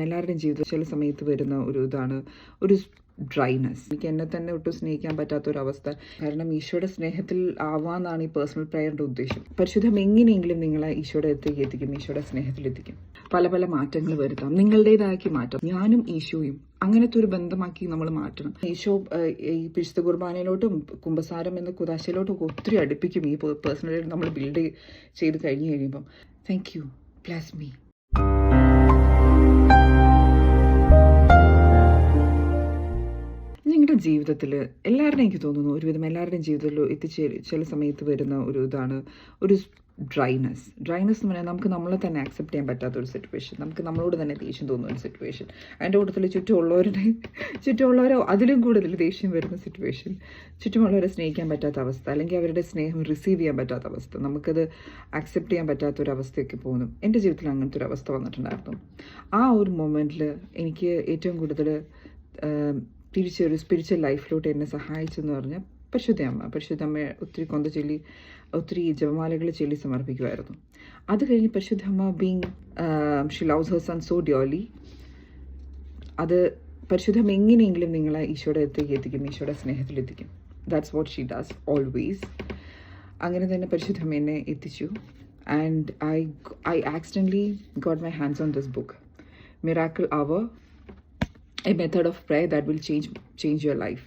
എല്ലാവരുടെയും ജീവിതത്തിൽ ചില സമയത്ത് വരുന്ന ഒരു ഇതാണ് ഒരു ഡ്രൈനെസ് എനിക്ക് എന്നെ തന്നെ ഒട്ടും സ്നേഹിക്കാൻ പറ്റാത്ത ഒരു അവസ്ഥ. കാരണം ഈശോയുടെ സ്നേഹത്തിൽ ആവാന്നാണ് ഈ പേഴ്സണൽ പ്രയറിന്റെ ഉദ്ദേശം. പരിശുദ്ധം എങ്ങനെയെങ്കിലും നിങ്ങളെ ഈശോയുടെ അടുത്തേക്ക് എത്തിക്കും ഈശോയുടെ സ്നേഹത്തിൽ എത്തിക്കും. പല പല മാറ്റങ്ങൾ വരുത്താം. നിങ്ങളുടേതാക്കി മാറ്റാം. ഞാനും ഈശോയും അങ്ങനത്തെ ഒരു ബന്ധമാക്കി നമ്മൾ മാറ്റണം. ഈശോ ഈ പിശുദ്ധ കുർബാനയിലോട്ടും കുംഭസാരം എന്ന കുതാശയിലോട്ടും ഒത്തിരി അടുപ്പിക്കും ഈ പേഴ്സണലി നമ്മൾ ബിൽഡ് ചെയ്ത് കഴിഞ്ഞു കഴിയുമ്പം. താങ്ക് യു പ്ലസ് മീ നിങ്ങളുടെ ജീവിതത്തിൽ എല്ലാവരുടെയും എനിക്ക് തോന്നുന്നു ഒരുവിധം എല്ലാവരുടെയും ജീവിതത്തിൽ എത്തിച്ചേരും ചില സമയത്ത് വരുന്ന ഒരു ഇതാണ് ഒരു ഡ്രൈനസ് ഡ്രൈനസ് എന്ന് പറഞ്ഞാൽ നമുക്ക് നമ്മളെ തന്നെ ആക്സെപ്റ്റ് ചെയ്യാൻ പറ്റാത്ത ഒരു സിറ്റുവേഷൻ നമുക്ക് നമ്മളോട് തന്നെ ദേഷ്യം തോന്നുന്ന ഒരു സിറ്റുവേഷൻ അതിന്റെ കൂട്ടത്തിൽ ചുറ്റുമുള്ളവരുടെ ചുറ്റുമുള്ളവരോ അതിലും കൂടുതൽ ദേഷ്യം വരുന്ന സിറ്റുവേഷൻ ചുറ്റുമുള്ളവരെ സ്നേഹിക്കാൻ പറ്റാത്ത അവസ്ഥ അല്ലെങ്കിൽ അവരുടെ സ്നേഹം റിസീവ് ചെയ്യാൻ പറ്റാത്ത അവസ്ഥ. നമുക്കത് ആക്സെപ്റ്റ് ചെയ്യാൻ പറ്റാത്ത ഒരു അവസ്ഥയൊക്കെ പോകുന്നു. എന്റെ ജീവിതത്തിൽ അങ്ങനത്തെ ഒരു അവസ്ഥ വന്നിട്ടുണ്ടായിരുന്നു. ആ ഒരു മൊമെന്റിൽ എനിക്ക് ഏറ്റവും കൂടുതൽ തിരിച്ചൊരു സ്പിരിച്വൽ ലൈഫിലോട്ട് എന്നെ സഹായിച്ചെന്ന് പറഞ്ഞാൽ പരിശുദ്ധ അമ്മ പരിശുദ്ധ അമ്മ ഒത്തിരി കൊന്ത ചൊല്ലി ഒത്തിരി ജപമാലകൾ ചൊല്ലി സമർപ്പിക്കുമായിരുന്നു അത് കഴിഞ്ഞ് പരിശുദ്ധ അമ്മ being she loves her son so ഡ്യോലി അത് പരിശുദ്ധമ്മ എങ്ങനെയെങ്കിലും നിങ്ങളെ ഈശോയുടെ അടുത്തേക്ക് എത്തിക്കും ഈശോയുടെ സ്നേഹത്തിലെത്തിക്കും that's what she does always അങ്ങനെ തന്നെ പരിശുദ്ധമ്മ എന്നെ എത്തിച്ചു. And I I accidentally got my hands on this book miracle hour a method of pray that will change change your life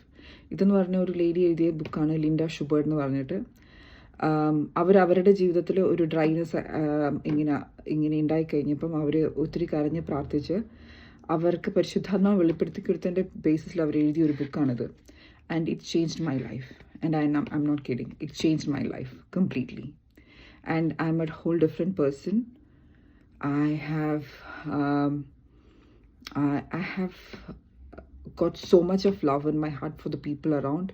ഇതെന്ന് പറഞ്ഞ ഒരു ലേഡി എഴുതിയ ബുക്കാണ് ലിൻഡ ഷുബേർഡ് എന്ന് പറഞ്ഞിട്ട്. അവർ അവരുടെ ജീവിതത്തിൽ ഒരു ഡ്രൈനസ് ഇങ്ങനെ ഇങ്ങനെ ഉണ്ടായിക്കഴിഞ്ഞപ്പം അവർ ഒത്തിരി കരഞ്ഞ് പ്രാർത്ഥിച്ച് അവർക്ക് പരിശുദ്ധാത്മാവ് വെളിപ്പെടുത്തി കൊടുത്തതിന്റെ ബേസിസിൽ അവർ എഴുതിയ ഒരു ബുക്കാണിത് and it changed my life and I I'm not kidding it changed my life completely and I'm a whole different person I have um, I, I have got so much of love in my heart for the people around,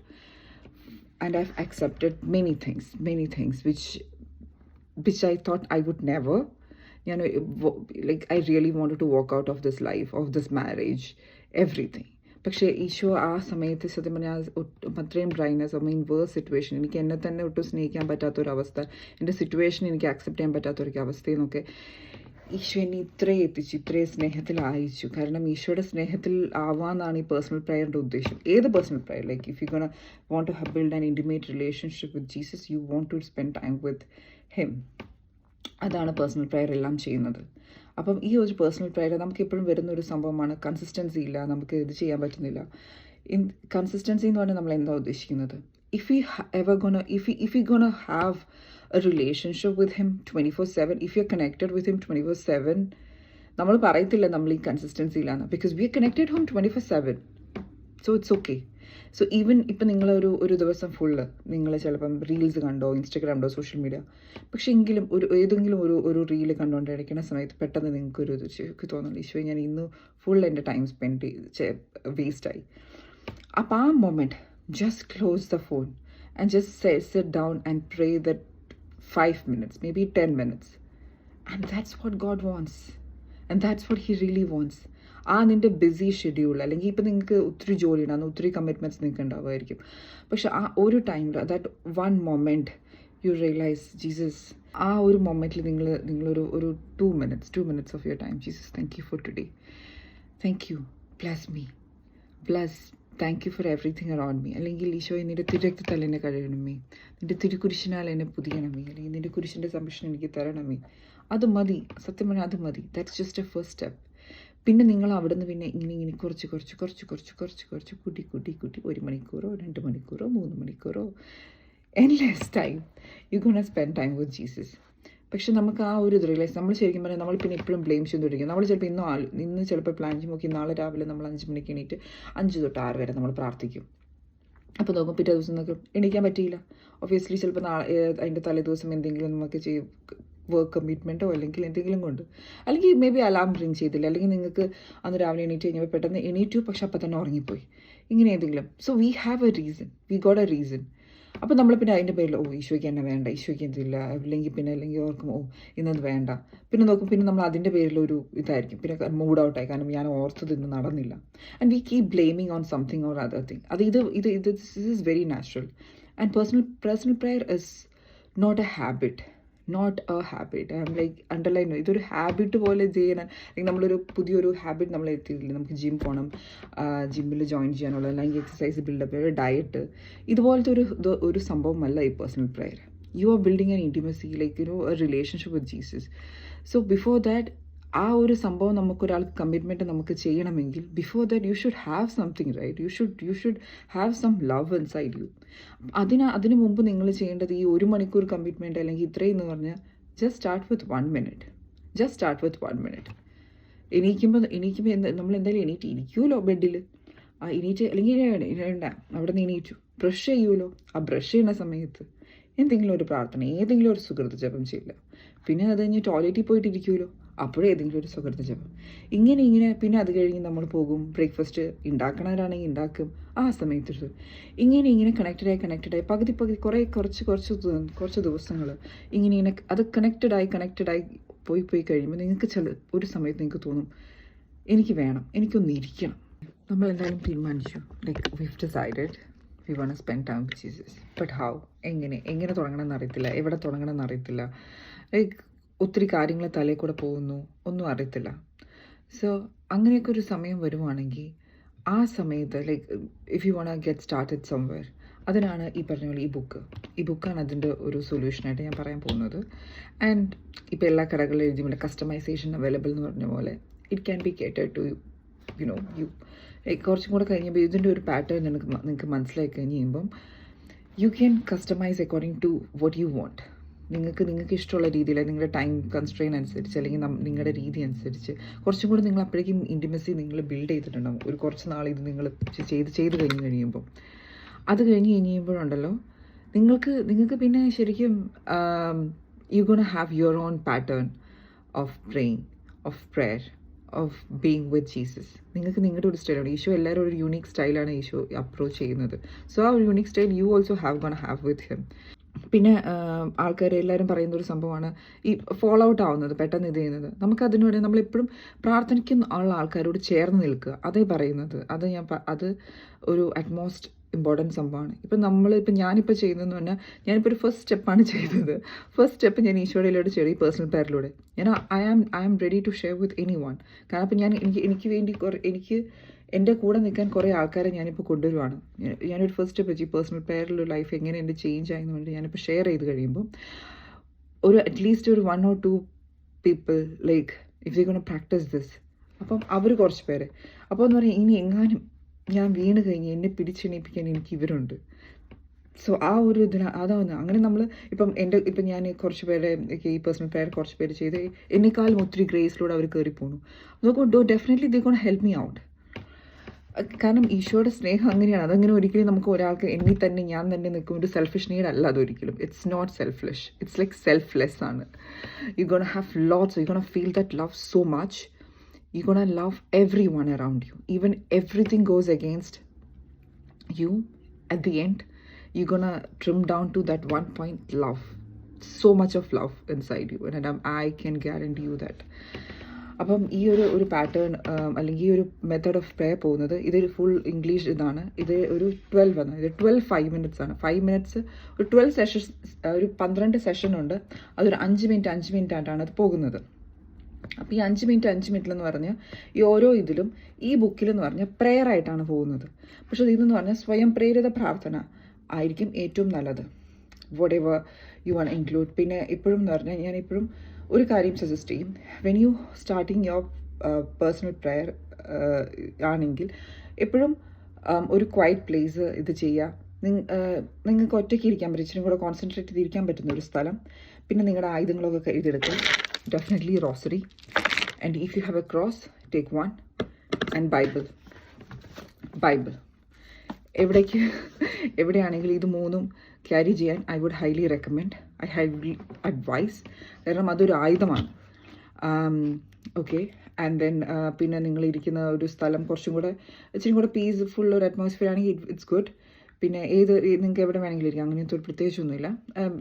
and I've accepted many things, many things which which I thought I would never. You know, it wa- like I really wanted to walk out of this life, of this marriage, everything. പക്ഷേ ഈശോ ആ സമയത്ത് സത്യം പറഞ്ഞാൽ ഒട്ടും അത്രയും dryness I mean worse situation എനിക്ക് എന്നെ തന്നെ ഒട്ടും സ്നേഹിക്കാൻ പറ്റാത്ത ഒരു അവസ്ഥ എൻ്റെ സിറ്റുവേഷൻ എനിക്ക് ആക്സെപ്റ്റ് ചെയ്യാൻ പറ്റാത്ത ഒരു അവസ്ഥയിൽ നിന്നൊക്കെ ഈശോ എന്നെ ഇത്രയും എത്തിച്ചു ഇത്രയും സ്നേഹത്തിൽ അയച്ചു. കാരണം ഈശോയുടെ സ്നേഹത്തിൽ ആവാന്നാണ് ഈ പേഴ്സണൽ പ്രയറിന്റെ ഉദ്ദേശം. ഏത് personal prayer like if you gonna want to ഹ് build an intimate relationship with Jesus you want to spend time with him അതാണ് പേഴ്സണൽ പ്രയർ എല്ലാം ചെയ്യുന്നത്. അപ്പം ഈ ഒരു പേഴ്സണൽ പ്രയർ നമുക്ക് എപ്പോഴും വരുന്ന ഒരു സംഭവമാണ് കൺസിസ്റ്റൻസി ഇല്ല നമുക്ക് ഇത് ചെയ്യാൻ പറ്റുന്നില്ല. ഇൻ കൺസിസ്റ്റൻസി എന്ന് പറഞ്ഞാൽ നമ്മൾ എന്താ ഉദ്ദേശിക്കുന്നത് if you ever gonna if if you gonna have him twenty four seven if you are connected with him twenty four seven നമ്മൾ പറയത്തില്ല നമ്മൾ ഈ കൺസിസ്റ്റൻസി ഇല്ലാന്ന് because we connected home twenty four seven so it's okay so even ഇപ്പം നിങ്ങളൊരു ഒരു ദിവസം full നിങ്ങൾ ചിലപ്പം റീൽസ് കണ്ടോ ഇൻസ്റ്റഗ്രാം ഉണ്ടോ സോഷ്യൽ മീഡിയ പക്ഷേ എങ്കിലും ഒരു ഏതെങ്കിലും ഒരു ഒരു റീൽ കണ്ടുകൊണ്ടിരിക്കുന്ന സമയത്ത് പെട്ടെന്ന് നിങ്ങൾക്കൊരു ഇത് തോന്നുന്നു ഈശോ ഞാൻ ഇന്ന് ഫുൾ എന്റെ ടൈം സ്പെൻഡ് വേസ്റ്റായി അപ്പം ആ moment just close the phone and just sit down and pray that minutes may be ten minutes and that's what God wants and that's what he really wants ആ നിന്റെ BC schedule അല്ലെങ്കിൽ ഇപ്പം നിങ്ങൾക്ക് ഒത്തിരി ജോലി ഉണ്ടാകുന്ന ഒത്തിരി കമ്മിറ്റ്മെന്റ്സ് നിങ്ങൾക്ക് ഉണ്ടാവുമായിരിക്കും. പക്ഷെ ആ ഒരു ടൈമിൽ that one moment you realise Jesus ആ ഒരു മൊമെന്റിൽ നിങ്ങൾ നിങ്ങളൊരു ഒരു two minutes two minutes of your time Jesus thank you for today thank you bless me bless thank you for everything around me അല്ലെങ്കിൽ ഈശോ നിന്റെ തിരക്തത്താൽ എന്നെ കഴുകണമേ. നിന്റെ തിരുക്കുരിശിനാൽ എന്നെ പുതിയണമേ. അല്ലെങ്കിൽ നിന്റെ കുരിശിന്റെ സംരക്ഷണം എനിക്ക് തരണമേ. അത് മതി. സത്യം പറഞ്ഞാൽ അത് മതി. That's just a first step പിന്നെ നിങ്ങൾ അവിടെ നിന്ന് പിന്നെ ഇങ്ങനെ ഇങ്ങനെ കുറച്ച് കുറച്ച് കുറച്ച് കുറച്ച് കുറച്ച് കുറച്ച് കൂട്ടി കൂട്ടി കൂട്ടി ഒരു മണിക്കൂറോ രണ്ട് മണിക്കൂറോ മൂന്ന് മണിക്കൂറോ. Endless time you gonna spend time with Jesus പക്ഷെ നമുക്ക് ആ ഒരു ഇത് റിയലൈസ് നമ്മൾ ശരിക്കും പറഞ്ഞാൽ നമ്മൾ പിന്നെ എപ്പോഴും ബ്ലെയിം ചെയ്തുകൊണ്ടിരിക്കും. നമ്മൾ ചിലപ്പോൾ ഇന്നും ആൾ ഇന്ന് ചിലപ്പോൾ പ്ലാൻ ചെയ്യും നോക്കി നാളെ രാവിലെ നമ്മൾ അഞ്ച് മണിക്ക് എണീറ്റ് അഞ്ച് തൊട്ട് ആറ് വരെ നമ്മൾ പ്രാർത്ഥിക്കും. അപ്പോൾ നോക്കും പിറ്റേ ദിവസം നമുക്ക് എണീക്കാൻ പറ്റിയില്ല. ഒബിയസ്ലി ചിലപ്പോൾ നാളെ അതിന്റെ തലേ ദിവസം എന്തെങ്കിലും നമുക്ക് ചെയ്യും വർക്ക് കമ്മിറ്റ്മെന്റോ അല്ലെങ്കിൽ എന്തെങ്കിലും കൊണ്ട്. അല്ലെങ്കിൽ മേ ബി അലാം റിങ് ചെയ്തില്ല. അല്ലെങ്കിൽ നിങ്ങൾക്ക് അന്ന് രാവിലെ എണീറ്റ് കഴിഞ്ഞപ്പോൾ പെട്ടെന്ന് എണീറ്റു പക്ഷെ അപ്പം തന്നെ ഉറങ്ങിപ്പോയി. ഇങ്ങനെ എന്തെങ്കിലും. So we have a reason we got a reason അപ്പോൾ നമ്മൾ പിന്നെ അതിന്റെ പേരിൽ ഓ ഈശോയ്ക്ക് തന്നെ വേണ്ട ഈശോയ്ക്ക് എന്തില്ല അല്ലെങ്കിൽ പിന്നെ അല്ലെങ്കിൽ ഓർക്കും ഓ ഇന്നത് വേണ്ട. പിന്നെ നോക്കും പിന്നെ നമ്മൾ അതിന്റെ പേരിൽ ഒരു ഇതായിരിക്കും. പിന്നെ മൂഡ് ഔട്ടായി കാരണം ഞാൻ ഓർത്തത് ഇന്ന് നടന്നില്ല. And we keep blaming on something or other thing അത് ഇത് ഇത് ഇത് this is very natural and personal personal prayer is not a habit not a habit I'm like underline ഇതൊരു ഹാബിറ്റ് പോലെ ചെയ്യണം. അല്ലെങ്കിൽ നമ്മളൊരു പുതിയൊരു ഹാബിറ്റ് നമ്മൾ എത്തിയിട്ടില്ല? നമുക്ക് ജിം പോകണം ജിമ്മിൽ ജോയിൻ ചെയ്യാനുള്ള അല്ലെങ്കിൽ എക്സസൈസ് ബിൽഡപ്പ് ഡയറ്റ് ഇതുപോലത്തെ ഒരു ഒരു സംഭവമല്ല ഈ personal prayer you are building an intimacy like you know relationship with Jesus so before that ആ ഒരു സംഭവം നമുക്കൊരാൾക്ക് കമ്മിറ്റ്മെന്റ് നമുക്ക് ചെയ്യണമെങ്കിൽ before that you should have something right you should you should have some love inside you അതിന് അതിനു മുമ്പ് നിങ്ങൾ ചെയ്യേണ്ടത് ഈ ഒരു മണിക്കൂർ കമ്മിറ്റ്മെന്റ് അല്ലെങ്കിൽ ഇത്രയും എന്ന് പറഞ്ഞാൽ just start with one minute just start with one minute എണീക്കുമ്പോൾ എണീക്കുമ്പോൾ എന്താ നമ്മൾ എന്തായാലും എണീറ്റ് ഇരിക്കുമല്ലോ ബെഡിൽ ആ എണീറ്റ് അല്ലെങ്കിൽ വേണ്ട അവിടെ നിന്ന് എണീറ്റു. ബ്രഷ് ചെയ്യുമല്ലോ ആ ബ്രഷ് ചെയ്യുന്ന സമയത്ത് എന്തെങ്കിലും ഒരു പ്രാർത്ഥന ഏതെങ്കിലും ഒരു സുഹൃത്ത് ജപം ചെയ്യില്ല പിന്നെ അത് കഴിഞ്ഞ് ടോയ്ലറ്റിൽ പോയിട്ട് ഇരിക്കുമല്ലോ അപ്പോഴും ഏതെങ്കിലും ഒരു സുഹൃത്ത് ജപം ഇങ്ങനെ ഇങ്ങനെ പിന്നെ അത് കഴിഞ്ഞ് നമ്മൾ പോകും ബ്രേക്ക്ഫാസ്റ്റ് ഉണ്ടാക്കണവരാണെങ്കിൽ ഉണ്ടാക്കും ആ സമയത്ത് ഇങ്ങനെ ഇങ്ങനെ കണക്റ്റഡായി കണക്റ്റഡായി പകുതി പകുതി കുറേ കുറച്ച് കുറച്ച് കുറച്ച് ദിവസങ്ങൾ ഇങ്ങനെ ഇങ്ങനെ അത് കണക്റ്റഡായി കണക്റ്റഡായി പോയി പോയി കഴിയുമ്പോൾ നിങ്ങൾക്ക് ചില ഒരു സമയത്ത് നിങ്ങൾക്ക് തോന്നും എനിക്ക് വേണം എനിക്കൊന്ന് ഇരിക്കണം. നമ്മൾ എന്തായാലും തീരുമാനിച്ചു. Like we've decided we want spend time with Jesus but how എങ്ങനെ? എങ്ങനെ തുടങ്ങണമെന്ന് അറിയത്തില്ല. എവിടെ തുടങ്ങണമെന്ന് അറിയത്തില്ല. ലൈക്ക് ഒത്തിരി കാര്യങ്ങൾ തലയിൽ കൂടെ പോകുന്നു. ഒന്നും അറിയത്തില്ല. സോ അങ്ങനെയൊക്കെ ഒരു സമയം വരുവാണെങ്കിൽ ആ സമയത്ത് like if you want get started somewhere അതിനാണ് ഈ പറഞ്ഞ പോലെ ഈ ബുക്ക് ഈ ബുക്കാണ് അതിന്റെ ഒരു സൊല്യൂഷനായിട്ട് ഞാൻ പറയാൻ പോകുന്നത്. ആൻഡ് ഇപ്പോൾ എല്ലാ കടകളിലും എഴുതിയുള്ള കസ്റ്റമൈസേഷൻ അവൈലബിൾ എന്ന് പറഞ്ഞ പോലെ it can be catered to you know you കുറച്ചും കൂടെ കഴിഞ്ഞപ്പോൾ ഇതിന്റെ ഒരു പാറ്റേൺ നിനക്ക് നിങ്ങൾക്ക് മനസ്സിലായി കഴിഞ്ഞ് കഴിയുമ്പം you can customise according to what you want നിങ്ങൾക്ക് നിങ്ങൾക്ക് ഇഷ്ടമുള്ള രീതിയിൽ നിങ്ങളുടെ ടൈം കൺസ്ട്രെയിൻ അനുസരിച്ച് അല്ലെങ്കിൽ നിങ്ങളുടെ രീതി അനുസരിച്ച് കുറച്ചും കൂടി നിങ്ങൾ അപ്പോഴേക്കും ഇന്റിമസി നിങ്ങൾ ബിൽഡ് ചെയ്തിട്ടുണ്ടാവും. ഒരു കുറച്ച് നാൾ ഇത് നിങ്ങൾ ചെയ്ത് ചെയ്ത് കഴിഞ്ഞ് കഴിയുമ്പോൾ അത് കഴിഞ്ഞ് കഴിയുമ്പോഴുണ്ടല്ലോ നിങ്ങൾക്ക് നിങ്ങൾക്ക് പിന്നെ ശരിക്കും you gonna have your own pattern of praying of prayer of being with Jesus നിങ്ങൾക്ക് നിങ്ങളുടെ ഒരു സ്റ്റൈലാണ് ഈശോ എല്ലാവരും ഒരു യൂണിക് സ്റ്റൈലാണ് ഈശോ അപ്രോച്ച് ചെയ്യുന്നത്. സോ ആ ഒരു unique style you also have gonna have with him പിന്നെ ആൾക്കാർ എല്ലാവരും പറയുന്ന ഒരു സംഭവമാണ് ഈ ഫോളോ ഔട്ട് ആവുന്നത് പെട്ടെന്ന് ഇത് ചെയ്യുന്നത്. നമുക്ക് വേണ്ടി നമ്മളെപ്പോഴും പ്രാർത്ഥനയ്ക്കുന്ന ഉള്ള ആൾക്കാരോട് ചേർന്ന് നിൽക്കുക. അതേ പറയുന്നത്. അത് ഞാൻ അത് ഒരു അറ്റ്മോസ്റ്റ് ഇമ്പോർട്ടന്റ് സംഭവമാണ്. ഇപ്പം നമ്മൾ ഇപ്പം ഞാനിപ്പോൾ ചെയ്യുന്നതെന്ന് പറഞ്ഞാൽ ഞാനിപ്പോൾ ഒരു ഫസ്റ്റ് സ്റ്റെപ്പാണ് ചെയ്തത്. ഫസ്റ്റ് സ്റ്റെപ്പ് ഞാൻ ഈശോയിലോട്ട് ചെയ്തു ഈ പേഴ്സണൽ പേരിലൂടെ ഞാൻ I am I am ready to share with anyone കാരണം ഇപ്പം ഞാൻ എനിക്ക് എനിക്ക് വേണ്ടി കുറേ എനിക്ക് എന്റെ കൂടെ നിൽക്കാൻ കുറേ ആൾക്കാരെ ഞാനിപ്പോൾ കൊണ്ടുവരുവാണ്. ഞാനൊരു ഫസ്റ്റ് ഈ പേഴ്സണൽ പേരിലുള്ള ലൈഫ് എങ്ങനെ എന്റെ ചേഞ്ച് ആയെന്ന് വേണ്ടി ഞാനിപ്പോൾ ഷെയർ ചെയ്ത് കഴിയുമ്പോൾ ഒരു അറ്റ്ലീസ്റ്റ് ഒരു one or two people like if you gonna practise this അപ്പം അവർ കുറച്ച് പേര്. അപ്പോൾ എന്ന് പറയാം ഇനി എങ്ങാനും ഞാൻ വീണ് കഴിഞ്ഞ് എന്നെ പിടിച്ചെണീപ്പിക്കാൻ എനിക്ക് ഇവരുണ്ട്. സോ ആ ഒരു ഇതിന് അതാണ് അങ്ങനെ നമ്മൾ ഇപ്പം എന്റെ ഇപ്പം ഞാൻ കുറച്ച് പേരെ ഈ പേഴ്സണൽ പേര് കുറച്ച് പേര് ചെയ്ത് എന്നെക്കാളും ഒത്തിരി ഗ്രേസിലൂടെ അവർ കയറി പോണു അതുകൊണ്ട് definitely they gonna help me out കാരണം ഈശോയുടെ സ്നേഹം അങ്ങനെയാണ്. അതങ്ങനെ ഒരിക്കലും നമുക്ക് ഒരാൾക്ക് എന്നിൽ തന്നെ ഞാൻ തന്നെ നിൽക്കും. ഒരു സെൽഫിഷ് നീഡ് അല്ല അതൊരിക്കലും it's not selfless it's like selfless ആണ്. You gonna have lots you gonna feel that love so much you gonna love everyone around you even everything goes against you at the end you gonna trim down to that one point love much of love inside you. And I'm, i can guarantee you that. അപ്പം ഈ ഒരു ഒരു pattern അല്ലെങ്കിൽ ഈ ഒരു method of prayer പോകുന്നത് ഇതൊരു full English ഇതാണ്. ഇത് ഒരു ട്വൽവ് ആണ്. ഇത് ട്വൽവ് ഫൈവ് മിനിറ്റ്സ് ആണ്. ഫൈവ് മിനിറ്റ്സ് ഒരു ട്വൽവ് സെഷൻസ് ഒരു പന്ത്രണ്ട് സെഷൻ ഉണ്ട്. അതൊരു അഞ്ച് മിനിറ്റ് അഞ്ച് മിനിറ്റ് ആയിട്ടാണ് അത് പോകുന്നത്. അപ്പോൾ ഈ അഞ്ച് മിനിറ്റ് അഞ്ച് മിനിറ്റിൽ എന്ന് പറഞ്ഞാൽ ഈ ഓരോ ഇതിലും ഈ ബുക്കിലെന്ന് പറഞ്ഞാൽ പ്രെയർ ആയിട്ടാണ് പോകുന്നത്. പക്ഷേ ഇതെന്ന് പറഞ്ഞാൽ സ്വയം പ്രേരിത പ്രാർത്ഥന ആയിരിക്കും ഏറ്റവും നല്ലത്. Whatever you want include പിന്നെ ഇപ്പോഴും എന്ന് പറഞ്ഞാൽ ഞാൻ ഇപ്പോഴും ഒരു കാര്യം സജസ്റ്റ് ചെയ്യും. When you starting your personal prayer ആണെങ്കിൽ എപ്പോഴും um, ഒരു ക്വൈറ്റ് പ്ലേസ് ഇത് ചെയ്യുക. നിങ്ങ- നിങ്ങൾക്ക് ഒറ്റയ്ക്ക് ഇരിക്കാൻ പറ്റും ഇച്ചിരി കൂടെ കോൺസെൻട്രേറ്റ് ചെയ്തിരിക്കാൻ പറ്റുന്ന ഒരു സ്ഥലം. പിന്നെ നിങ്ങളുടെ ആയുധങ്ങളൊക്കെ കരുതെടുക്കുക definitely rosary and if you have a cross take one and Bible Bible എവിടേക്ക് എവിടെയാണെങ്കിലും ഇത് മൂന്നും ക്യാരി ചെയ്യാൻ I would highly recommend I have advice കാരണം അതൊരു ആയുധമാണ്. ഓക്കെ ആൻഡ് ദെൻ പിന്നെ നിങ്ങൾ ഇരിക്കുന്ന ഒരു സ്ഥലം കുറച്ചും കൂടെ ഇച്ചിരി കൂടെ പീസ്ഫുൾ ഒരു അറ്റ്മോസ്ഫിയർ ആണെങ്കിൽ ഇറ്റ്സ് ഗുഡ് പിന്നെ ഏത് നിങ്ങൾക്ക് എവിടെ വേണമെങ്കിലും ഇരിക്കാം അങ്ങനത്തെ ഒരു പ്രത്യേകിച്ചൊന്നുമില്ല.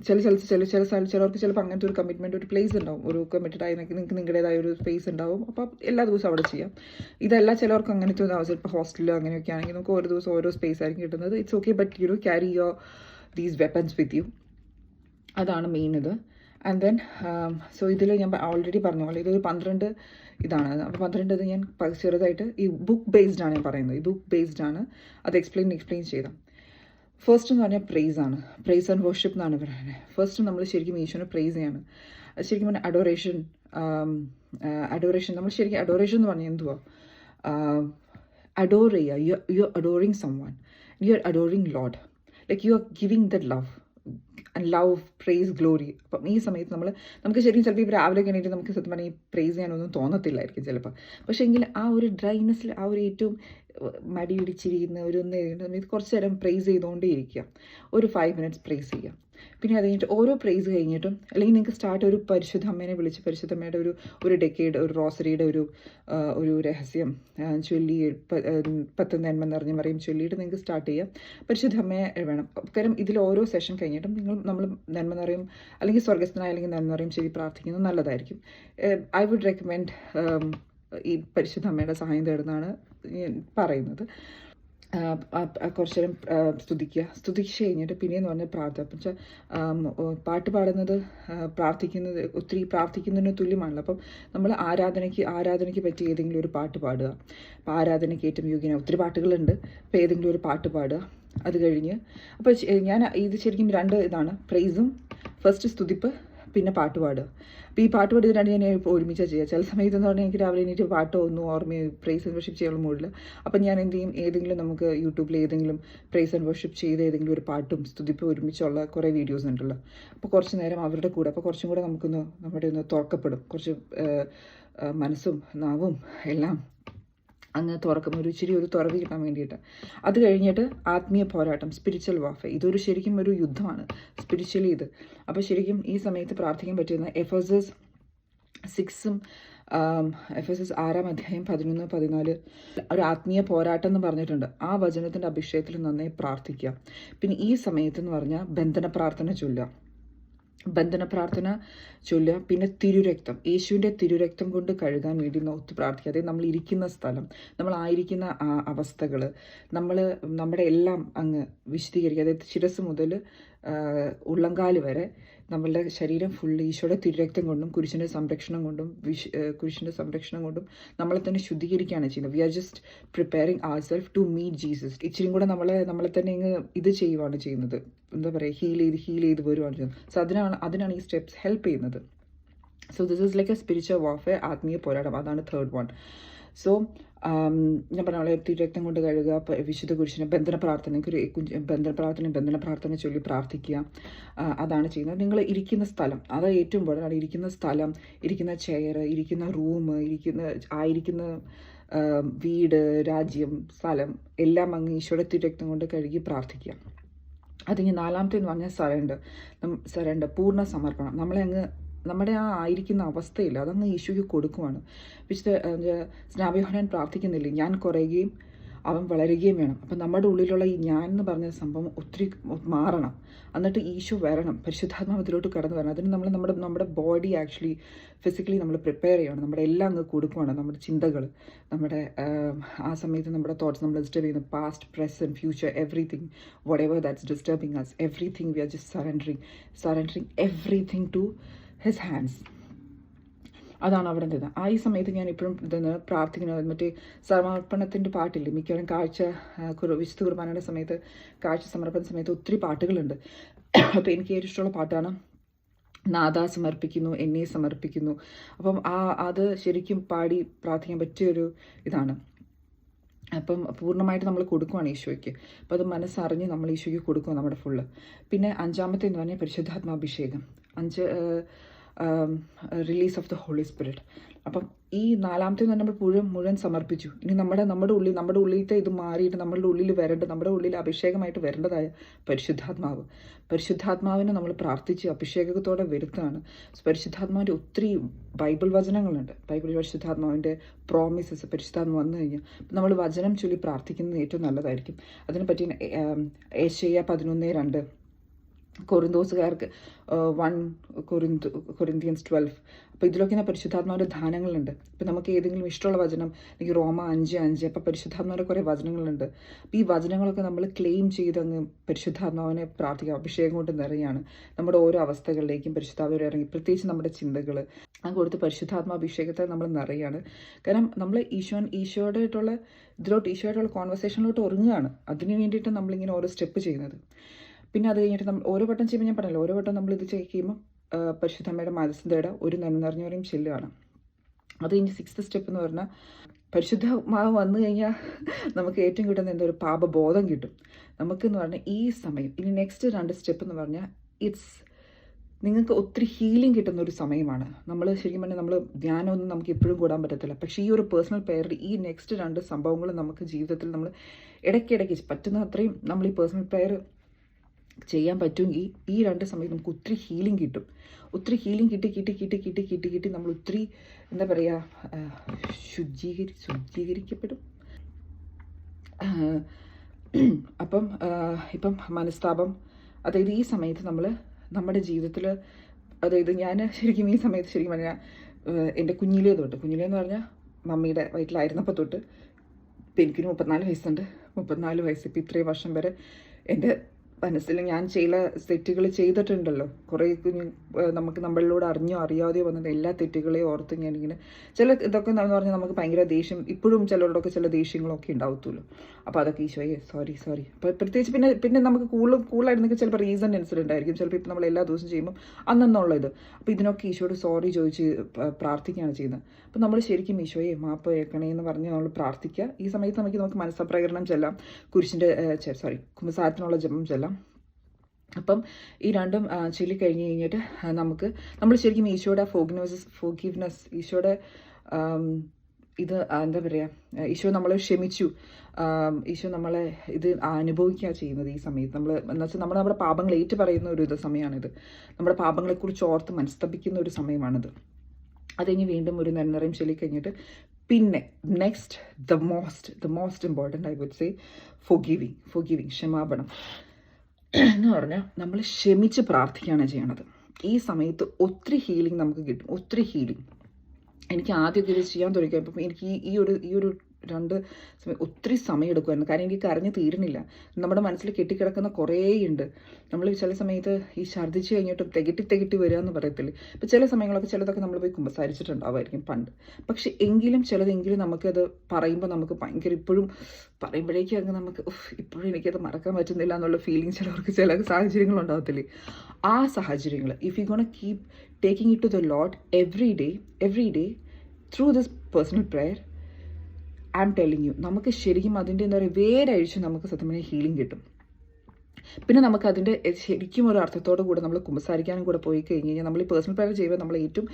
ചില ചില സ്ഥലത്ത് ചില ചില സ്ഥലം ചിലർക്ക് ചിലപ്പോൾ അങ്ങനത്തെ ഒരു കമ്മിറ്റ്മെന്റ് ഒരു പ്ലേസ് ഉണ്ടാവും. ഒരു കമ്മിറ്റഡ് ആയി നിങ്ങൾക്ക് നിങ്ങളുടേതായ ഒരു സ്പേസ് ഉണ്ടാവും. അപ്പോൾ എല്ലാ ദിവസവും അവിടെ ചെയ്യാം. ഇതല്ല ചിലർക്ക് അങ്ങനത്തെ ഒരു അവസരം. ഇപ്പോൾ ഹോസ്റ്റലിലോ അങ്ങനെയൊക്കെ ആണെങ്കിൽ നമുക്ക് ഓരോ ദിവസം ഓരോ സ്പേസ് ആയിരിക്കും കിട്ടുന്നത്. It's okay but you carry your these weapons with you അതാണ് മെയിൻ ഇത്. ആൻഡ് ദെൻ സോ ഇതിൽ ഞാൻ ഓൾറെഡി പറഞ്ഞ പോലെ ഇതൊരു പന്ത്രണ്ട് ഇതാണ്. അപ്പോൾ പന്ത്രണ്ട് ഇത് ഞാൻ ചെറുതായിട്ട് ഈ ബുക്ക് ബേസ്ഡ് ആണ് ഞാൻ പറയുന്നത്. ഈ ബുക്ക് ബേസ്ഡ് ആണ് അത് എക്സ്പ്ലെയിൻ എക്സ്പ്ലെയിൻ ചെയ്താൽ ഫസ്റ്റ് എന്ന് പറഞ്ഞാൽ പ്രൈസ് ആണ്. പ്രൈസ് ആൻഡ് വർഷിപ്പ് എന്നാണ് പറയുന്നത്. ഫസ്റ്റ് നമ്മൾ ശരിക്കും ഈശോനെ പ്രൈസ് ചെയ്യാണ്. ശരിക്കും പറഞ്ഞാൽ അഡോറേഷൻ അഡോറേഷൻ നമ്മൾ ശരിക്കും അഡോറേഷൻ എന്ന് പറഞ്ഞാൽ എന്തുവാ? അഡോർ ചെയ്യുക. You you adoring someone you are adoring lord like you are giving the love love praise glory അപ്പം ഈ സമയത്ത് നമ്മൾ നമുക്ക് ശരിക്കും ചിലപ്പോൾ ഇപ്പോൾ രാവിലെ കഴിഞ്ഞിട്ട് നമുക്ക് സത്യം പറഞ്ഞാൽ ഈ പ്രേസ് ചെയ്യാനൊന്നും തോന്നത്തില്ലായിരിക്കും ചിലപ്പോൾ പക്ഷേ എങ്കിൽ ആ ഒരു ഡ്രൈനെസ്സിൽ ആ ഒരു ഏറ്റവും മടി പിടിച്ചിരിക്കുന്ന ഒരു ഒന്ന് സമയത്ത് കുറച്ച് നേരം പ്രേസ് ചെയ്തുകൊണ്ടേ ഇരിക്കുക ഒരു ഫൈവ് മിനിറ്റ്സ് പ്രേസ് ചെയ്യുക. പിന്നെ അത് കഴിഞ്ഞിട്ട് ഓരോ പ്രൈസ് കഴിഞ്ഞിട്ടും അല്ലെങ്കിൽ നിങ്ങൾക്ക് സ്റ്റാർട്ട് ഒരു പരിശുദ്ധ അമ്മേനെ വിളിച്ച് പരിശുദ്ധ അമ്മയുടെ ഒരു ഒരു ഡെക്കേഡ് ഒരു റോസറിയുടെ ഒരു ഒരു രഹസ്യം ചൊല്ലി പത്ത് നന്മ നിറഞ്ഞ മറിയും ചൊല്ലിയിട്ട് നിങ്ങൾക്ക് സ്റ്റാർട്ട് ചെയ്യാം. പരിശുദ്ധ അമ്മയെ വേണം. കാരണം ഇതിൽ ഓരോ സെഷൻ കഴിഞ്ഞിട്ടും നിങ്ങൾ നമ്മൾ നന്മ നിറയും അല്ലെങ്കിൽ സ്വർഗസ്ഥനായ അല്ലെങ്കിൽ നന്മ നിറയും ശരി പ്രാർത്ഥിക്കുന്നത് നല്ലതായിരിക്കും. ഐ വുഡ് റെക്കമെൻഡ് ഈ പരിശുദ്ധ അമ്മയുടെ സഹായം തേടുന്നതാണ് പറയുന്നത്. കുറച്ച് നേരം സ്തുതിക്കുക സ്തുതിച്ച് കഴിഞ്ഞിട്ട് പിന്നെയെന്ന് പറഞ്ഞാൽ പ്രാർത്ഥന എന്ന് വെച്ചാൽ പാട്ട് പാടുന്നത് പ്രാർത്ഥിക്കുന്നത് ഒത്തിരി പ്രാർത്ഥിക്കുന്നതിന് തുല്യമാണല്ലോ. അപ്പം നമ്മൾ ആരാധനയ്ക്ക് ആരാധനയ്ക്ക് പറ്റിയ ഏതെങ്കിലും ഒരു പാട്ട് പാടുക. അപ്പോൾ ആരാധനയ്ക്ക് ഏറ്റവും യോഗ്യന ഒത്തിരി പാട്ടുകളുണ്ട്. അപ്പോൾ ഏതെങ്കിലും ഒരു പാട്ട് പാടുക. അത് കഴിഞ്ഞ് അപ്പോൾ ഞാൻ ഇത് ശരിക്കും രണ്ട് ഇതാണ്. പ്രൈസും ഫസ്റ്റ് സ്തുതിപ്പ് പിന്നെ പാട്ട് പാടുക. അപ്പോൾ ഈ പാട്ട് പാടി രണ്ട് ഞാൻ ഇപ്പോൾ ഒരുമിച്ചാണ് ചെയ്യുക. ചില സമയത്ത് എന്ന് പറഞ്ഞാൽ എനിക്ക് രാവിലെ എണീറ്റ് പാട്ടോ ഒന്നും ഓർമ്മയോ പ്രൈസ് ആൻഡ് വർഷിപ്പ് ചെയ്യാനുള്ള മൂടില്ല അപ്പം ഞാൻ എന്ത് ചെയ്യും? ഏതെങ്കിലും നമുക്ക് യൂട്യൂബിൽ ഏതെങ്കിലും പ്രൈസ് ആൻഡ് വർഷിപ്പ് ചെയ്ത് ഏതെങ്കിലും ഒരു പാട്ടും സ്തുതിപ്പും ഒരുമിച്ചുള്ള കുറേ വീഡിയോസ് ഉണ്ടല്ലോ. അപ്പോൾ കുറച്ച് നേരം അവരുടെ കൂടെ അപ്പോൾ കുറച്ചും കൂടെ നമുക്കൊന്ന് നമ്മുടെ ഒന്ന് തുറക്കപ്പെടും കുറച്ച് മനസ്സും നാവും എല്ലാം അങ്ങ് തുറക്കും ഒരു ഇച്ചിരി ഒരു തുറവ് കിട്ടാൻ വേണ്ടിയിട്ട്. അത് കഴിഞ്ഞിട്ട് ആത്മീയ പോരാട്ടം സ്പിരിച്വൽ വാഫെ ഇതൊരു ശരിക്കും ഒരു യുദ്ധമാണ്. സ്പിരിച്വലി ഇത്. അപ്പോൾ ശരിക്കും ഈ സമയത്ത് പ്രാർത്ഥിക്കാൻ പറ്റുന്ന എഫേഴ്സസ് സിക്സും എഫ് എസ് എസ് ആറാം അധ്യായം പതിനൊന്ന് പതിനാല് ഒരു ആത്മീയ പോരാട്ടം എന്ന് പറഞ്ഞിട്ടുണ്ട്. ആ വചനത്തിന്റെ അഭിഷേകത്തിൽ നന്നായി പ്രാർത്ഥിക്കുക. പിന്നെ ഈ സമയത്ത് എന്ന് പറഞ്ഞാൽ ബന്ധന പ്രാർത്ഥന ചൊല്ലുക. ബന്ധന പ്രാർത്ഥന ചൊല്ലുക. പിന്നെ തിരുരക്തം. യേശുവിന്റെ തിരുരക്തം കൊണ്ട് കഴുകാൻ വേണ്ടി നോത്ത് പ്രാർത്ഥിക്കുക. അതായത് നമ്മൾ ഇരിക്കുന്ന സ്ഥലം നമ്മൾ ആയിരിക്കുന്ന അവസ്ഥകൾ നമ്മൾ നമ്മുടെ എല്ലാം അങ്ങ് വിശദീകരിക്കുക. അതായത് ശിരസ് മുതൽ ഉള്ളങ്കാൽ വരെ നമ്മളുടെ ശരീരം ഫുൾ ഈശോയുടെ തിരുരക്തം കൊണ്ടും കുരിശിന്റെ സംരക്ഷണം കൊണ്ടും വിശ് കുരിശിന്റെ സംരക്ഷണം കൊണ്ടും നമ്മളെ തന്നെ ശുദ്ധീകരിക്കുകയാണ് ചെയ്യുന്നത്. We are just preparing our self to meet Jesus ഇച്ചിരി കൂടെ നമ്മളെ നമ്മളെ തന്നെ ഇങ്ങ് ഇത് ചെയ്യുവാണ് ചെയ്യുന്നത്. എന്താ പറയുക ഹീൽ ചെയ്ത് ഹീൽ ചെയ്ത് വരുവാണ് ചെയ്യുന്നത്. സോ അതിനാണ് അതിനാണ് ഈ സ്റ്റെപ്സ് ഹെൽപ്പ് ചെയ്യുന്നത്. So this is like a spiritual warfare ആത്മീയ പോരാട്ടം. അതാണ് തേർഡ് വൺ സോ ഞാൻ പറഞ്ഞ പോലെ തിരക്തം കൊണ്ട് കഴുകുക വിശുദ്ധ കുരിശിനെ ബന്ധന പ്രാർത്ഥനയ്ക്ക് ബന്ധന പ്രാർത്ഥന ബന്ധന പ്രാർത്ഥന ചൊല്ലി പ്രാർത്ഥിക്കുക. അതാണ് ചെയ്യുന്നത്. നിങ്ങൾ ഇരിക്കുന്ന സ്ഥലം അത് ഏറ്റവും ഇമ്പോർട്ടന്റ് ഇരിക്കുന്ന സ്ഥലം ഇരിക്കുന്ന ചെയർ ഇരിക്കുന്ന റൂം ഇരിക്കുന്ന ആയിരിക്കുന്ന വീട് രാജ്യം സ്ഥലം എല്ലാം അങ്ങ് ഈശോയുടെ തിരക്തം കൊണ്ട് കഴുകി പ്രാർത്ഥിക്കുക. അതിന് നാലാമത്തെ എന്ന് പറഞ്ഞാൽ സരണ്ട് സറണ്ടർ പൂർണ സമർപ്പണം. നമ്മളെ അങ്ങ് നമ്മുടെ ആ ആയിരിക്കുന്ന അവസ്ഥയിൽ അതങ്ങ് ഈശോയ്ക്ക് കൊടുക്കുവാണ്. വിശുദ്ധ സ്നാപയോഹനൻ പ്രാർത്ഥിക്കുന്നില്ല? ഞാൻ കുറയുകയും അവൻ വളരുകയും വേണം. അപ്പം നമ്മുടെ ഉള്ളിലുള്ള ഈ ഞാൻ എന്ന് പറഞ്ഞ സംഭവം ഒത്തിരി മാറണം. എന്നിട്ട് ഈശോ വരണം. പരിശുദ്ധാത്മാവത്തിലോട്ട് കടന്നു വരണം. അതിന് നമ്മൾ നമ്മുടെ നമ്മുടെ ബോഡി ആക്ച്വലി ഫിസിക്കലി നമ്മൾ പ്രിപ്പയർ ചെയ്യണം. നമ്മുടെ എല്ലാം അങ്ങ് കൊടുക്കുവാണ്. നമ്മുടെ ചിന്തകൾ നമ്മുടെ ആ സമയത്ത് നമ്മുടെ തോട്ട്സ് നമ്മൾ ഡിസ്റ്റർബ് ചെയ്യുന്ന past present future everything whatever that's disturbing us everything we are just surrendering surrendering everything to his hands അതാണ് അവിടെ നിന്ന് ആ ഈ സമയത്ത് ഞാൻ ഇപ്പോഴും ഇതെന്ന് പ്രാർത്ഥിക്കുന്നത് മറ്റേ സമർപ്പണത്തിന്റെ പാട്ടില്ലേ? മിക്കവാറും കാഴ്ച വിശുദ്ധ കുർബാനയുടെ സമയത്ത് കാഴ്ച സമർപ്പണ സമയത്ത് ഒത്തിരി പാട്ടുകളുണ്ട്. അപ്പോൾ എനിക്ക് ഏറ്റവും ഇഷ്ടമുള്ള പാട്ടാണ് നാദ സമർപ്പിക്കുന്നു എന്നെ സമർപ്പിക്കുന്നു. അപ്പം ആ അത് ശരിക്കും പാടി പ്രാർത്ഥിക്കാൻ പറ്റിയൊരു ഇതാണ്. അപ്പം പൂർണമായിട്ട് നമ്മൾ കൊടുക്കുവാണ് ഈശോയ്ക്ക്. അപ്പോൾ അത് മനസ്സറിഞ്ഞ് നമ്മൾ ഈശോയ്ക്ക് കൊടുക്കുക നമ്മുടെ ഫുള്ള്. പിന്നെ അഞ്ചാമത്തെ എന്ന് പറഞ്ഞാൽ പരിശുദ്ധാത്മാഭിഷേകം. അഞ്ച് release of the Holy Spirit അപ്പം ഈ നാലാമത്തെ നമ്മൾ മുഴുവൻ മുഴുവൻ സമർപ്പിച്ചു. ഇനി നമ്മുടെ നമ്മുടെ ഉള്ളിൽ നമ്മുടെ ഉള്ളിലത്തെ ഇത് മാറിയിട്ട് നമ്മുടെ ഉള്ളിൽ വരേണ്ട നമ്മുടെ ഉള്ളിൽ അഭിഷേകമായിട്ട് വരേണ്ടതായ പരിശുദ്ധാത്മാവ്. പരിശുദ്ധാത്മാവിനെ നമ്മൾ പ്രാർത്ഥിച്ച് അഭിഷേകത്തോടെ വരുത്താണ് പരിശുദ്ധാത്മാവിന്റെ ഒത്തിരി ബൈബിൾ വചനങ്ങളുണ്ട്. ബൈബിൾ പരിശുദ്ധാത്മാവിന്റെ പ്രോമിസസ് പരിശുദ്ധാത്മ വന്നു കഴിഞ്ഞാൽ നമ്മൾ വചനം ചൊല്ലി പ്രാർത്ഥിക്കുന്നത് ഏറ്റവും നല്ലതായിരിക്കും. അതിനെ പറ്റി ഏഷ്യ പതിനൊന്ന് രണ്ട്. കൊറിന്തോസുകാർക്ക് വൺ കൊറിന്ത് കൊറിന്തിയൻസ് ട്വൽവ് അപ്പോൾ ഇതിലൊക്കെ ഇങ്ങനെ പരിശുദ്ധാത്മാവിന്റെ ദാനങ്ങളുണ്ട്. ഇപ്പം നമുക്ക് ഏതെങ്കിലും ഇഷ്ടമുള്ള വചനം അല്ലെങ്കിൽ റോമ അഞ്ച് അഞ്ച് അപ്പോൾ പരിശുദ്ധാത്മാവിന്റെ കുറേ വചനങ്ങളുണ്ട്. അപ്പോൾ ഈ വചനങ്ങളൊക്കെ നമ്മൾ ക്ലെയിം ചെയ്ത് അങ്ങ് പരിശുദ്ധാത്മാവിനെ പ്രാർത്ഥിക്കുക അഭിഷേകം കൊണ്ട് നിറയാണ് നമ്മുടെ ഓരോ അവസ്ഥകളിലേക്കും പരിശുദ്ധാത്മാവ് ഇറങ്ങി. പ്രത്യേകിച്ച് നമ്മുടെ ചിന്തകൾ ആ കൊടുത്ത് പരിശുദ്ധാത്മാ അഭിഷേകത്തെ നമ്മൾ നിറയാണ്. കാരണം നമ്മൾ ഈശോൻ ഈശോയുടെ ആയിട്ടുള്ള ഇതിലോട്ട് ഈശോയായിട്ടുള്ള കോൺവെർസേഷനിലോട്ട് ഒരുങ്ങുകയാണ്. അതിന് വേണ്ടിയിട്ട് നമ്മളിങ്ങനെ ഓരോ സ്റ്റെപ്പ് ചെയ്യുന്നത്. പിന്നെ അത് കഴിഞ്ഞിട്ട് നമ്മൾ ഓരോ വട്ടം ചെയ്യുമ്പോൾ ഞാൻ പറഞ്ഞല്ലോ ഓരോ വട്ടം നമ്മൾ ഇത് ചെക്ക് ചെയ്യുമ്പോൾ പരിശുദ്ധമ്മയുടെ മത്സ്യതയുടെ ഒരു നന്മ നിറഞ്ഞവരെയും ചെല്ലുകയാണ് അത് കഴിഞ്ഞ് സിക്സ്ത് സ്റ്റെപ്പ് എന്ന് പറഞ്ഞാൽ പരിശുദ്ധമാവ് വന്നു കഴിഞ്ഞാൽ നമുക്ക് ഏറ്റവും കിട്ടുന്ന എന്തോ ഒരു പാപബോധം കിട്ടും. നമുക്കെന്ന് പറഞ്ഞാൽ ഈ സമയം ഇനി നെക്സ്റ്റ് രണ്ട് സ്റ്റെപ്പ് എന്ന് പറഞ്ഞാൽ ഇറ്റ്സ് നിങ്ങൾക്ക് ഒത്തിരി ഹീലിംഗ് കിട്ടുന്ന ഒരു സമയമാണ്. നമ്മൾ ശരിക്കും പറഞ്ഞാൽ നമ്മൾ ധ്യാനമൊന്നും നമുക്ക് എപ്പോഴും കൂടാൻ പറ്റത്തില്ല. പക്ഷേ ഈ ഒരു പേഴ്സണൽ പ്രയറിൽ ഈ നെക്സ്റ്റ് രണ്ട് സംഭവങ്ങൾ നമുക്ക് ജീവിതത്തിൽ നമ്മൾ ഇടയ്ക്കിടയ്ക്ക് പറ്റുന്ന അത്രയും നമ്മൾ ഈ പേഴ്സണൽ പെയർ ചെയ്യാൻ പറ്റുമെങ്കിൽ ഈ രണ്ട് സമയത്ത് നമുക്ക് ഒത്തിരി ഹീലിംഗ് കിട്ടും. ഒത്തിരി ഹീലിംഗ് കിട്ടി കിട്ടി കിട്ടി കിട്ടി കിട്ടി കിട്ടി നമ്മൾ ഒത്തിരി എന്താ പറയുക ശുചീകരി ശുചീകരിക്കപ്പെടും അപ്പം ഇപ്പം മനസ്താപം അതായത് ഈ സമയത്ത് നമ്മൾ നമ്മുടെ ജീവിതത്തിൽ അതായത് ഞാൻ ശരിക്കും ഈ സമയത്ത് ശരിക്കും പറഞ്ഞാൽ എന്റെ കുഞ്ഞിലേ തൊട്ട് കുഞ്ഞിലേ എന്ന് പറഞ്ഞാൽ മമ്മിയുടെ വയറ്റിലായിരുന്നപ്പോൾ തൊട്ട് ഇപ്പം എനിക്കൊരു മുപ്പത്തിനാല് വയസ്സുണ്ട്. മുപ്പത്തിനാല് വയസ്സ് ഇപ്പം ഇത്രയും വർഷം വരെ എന്റെ മനസ്സിൽ ഞാൻ ചില തെറ്റുകൾ ചെയ്തിട്ടുണ്ടല്ലോ. കുറേ നമുക്ക് നമ്മളിലൂടെ അറിഞ്ഞോ അറിയാതെയോ വന്നത് എല്ലാ തെറ്റുകളെയും ഓർത്ത് ഞാനിങ്ങനെ ചില ഇതൊക്കെ എന്ന് പറഞ്ഞാൽ നമുക്ക് ഭയങ്കര ദേഷ്യം ഇപ്പോഴും ചിലരോടൊക്കെ ചില ദേഷ്യങ്ങളൊക്കെ ഉണ്ടാവത്തുള്ളൂ. അപ്പോൾ അതൊക്കെ ഈശോയെ സോറി സോറി അപ്പോൾ പ്രത്യേകിച്ച് പിന്നെ പിന്നെ നമുക്ക് കൂടുതൽ കൂടുതലായിരുന്നെങ്കിൽ ചിലപ്പോൾ റീസൺ ഇൻസിഡന്റ് ആയിരിക്കും ചിലപ്പോൾ ഇപ്പോൾ നമ്മൾ എല്ലാ ദിവസവും ചെയ്യുമ്പോൾ അന്നെന്നുള്ള ഇത് അപ്പോൾ ഇതിനൊക്കെ ഈശോയോട് സോറി ചോദിച്ച് പ്രാർത്ഥിക്കുകയാണ് ചെയ്യുന്നത്. അപ്പോൾ നമ്മൾ ശരിക്കും ഈശോയെ മാപ്പ് കേൾക്കണേ എന്ന് പറഞ്ഞ് നമ്മൾ പ്രാർത്ഥിക്കുക. ഈ സമയത്ത് നമുക്ക് നമുക്ക് മനസ്സപ്രകരണം ചെല്ലാം. കുരിശിന്റെ സോറി കുമ്പസാരത്തിനുള്ള ജപം ചെല്ലാം. അപ്പം ഈ രണ്ടും ചൊല്ലി കഴിഞ്ഞ് കഴിഞ്ഞിട്ട് നമുക്ക് നമ്മൾ ശരിക്കും ഈശോയുടെ ഫോഗ്നോസസ് ഫോഗീവ്നെസ് ഈശോയുടെ ഇത് എന്താ പറയുക ഈശോ നമ്മളെ ക്ഷമിച്ചു. ഈശോ നമ്മളെ ഇത് അനുഭവിക്കുക ചെയ്യുന്നത് ഈ സമയത്ത്. നമ്മൾ എന്ന് വെച്ചാൽ നമ്മൾ നമ്മുടെ പാപങ്ങൾ ഏറ്റു പറയുന്ന ഒരു ഇത് സമയമാണിത്. നമ്മുടെ പാപങ്ങളെക്കുറിച്ച് ഓർത്ത് മനസ്തപിക്കുന്ന ഒരു സമയമാണിത്. അത് കഴിഞ്ഞ് വീണ്ടും ഒരു നെന്നറയും ചൊല്ലി കഴിഞ്ഞിട്ട് പിന്നെ next the most the most important I would say forgiving forgiving ക്ഷമാപണം. എന്ന് പറഞ്ഞാൽ നമ്മൾ ക്ഷമിച്ച് പ്രാർത്ഥിക്കുകയാണ് ചെയ്യണത്. ഈ സമയത്ത് ഒത്തിരി ഹീലിംഗ് നമുക്ക് കിട്ടും. ഒത്തിരി ഹീലിംഗ് എനിക്ക് ആദ്യമൊക്കെ ഇത് ചെയ്യാൻ തുടങ്ങിയപ്പോൾ എനിക്ക് ഈ ഈ ഒരു ഈ ഒരു രണ്ട് ഒത്തിരി സമയം എടുക്കുമായിരുന്നു കാരണം എനിക്ക് കരഞ്ഞ് തീരുന്നില്ല. നമ്മുടെ മനസ്സിൽ കെട്ടിക്കിടക്കുന്ന കുറേ ഉണ്ട് നമ്മൾ ചില സമയത്ത് ഈ ഛർദ്ദിച്ച് കഴിഞ്ഞിട്ട് തികട്ടി തികട്ടി വരിക എന്ന് പറയത്തില്ലേ? ഇപ്പം ചില സമയങ്ങളൊക്കെ ചിലതൊക്കെ നമ്മൾ പോയി കുമ്പസാരിച്ചിട്ടുണ്ടാവുമായിരിക്കും പണ്ട്. പക്ഷെ എങ്കിലും ചിലതെങ്കിലും നമുക്കത് പറയുമ്പോൾ നമുക്ക് ഭയങ്കര ഇപ്പോഴും പറയുമ്പോഴേക്കും അങ്ങ് നമുക്ക് ഇപ്പോഴും എനിക്കത് മറക്കാൻ പറ്റുന്നില്ല എന്നുള്ള ഫീലിംഗ് ചിലവർക്ക് ചില സാഹചര്യങ്ങൾ ഉണ്ടാവത്തില്ലേ ആ സാഹചര്യങ്ങൾ if you gonna keep taking it to the lord every day every day through this personal prayer I'm telling you നമുക്ക് ശരിക്കും അതിന്റെ എന്താ പറയുക വേരഴിച്ച് നമുക്ക് സത്യം പറഞ്ഞാൽ ഹീലിംഗ് കിട്ടും. പിന്നെ നമുക്ക് അതിന്റെ ശരിക്കും ഒരു അർത്ഥത്തോടു കൂടെ നമ്മൾ കുമ്പസാരിക്കാനും കൂടെ പോയി കഴിഞ്ഞ് കഴിഞ്ഞാൽ നമ്മൾ ഈ പേഴ്സണൽ പ്രയർ ചെയ്യുമ്പോൾ നമ്മൾ ഏറ്റവും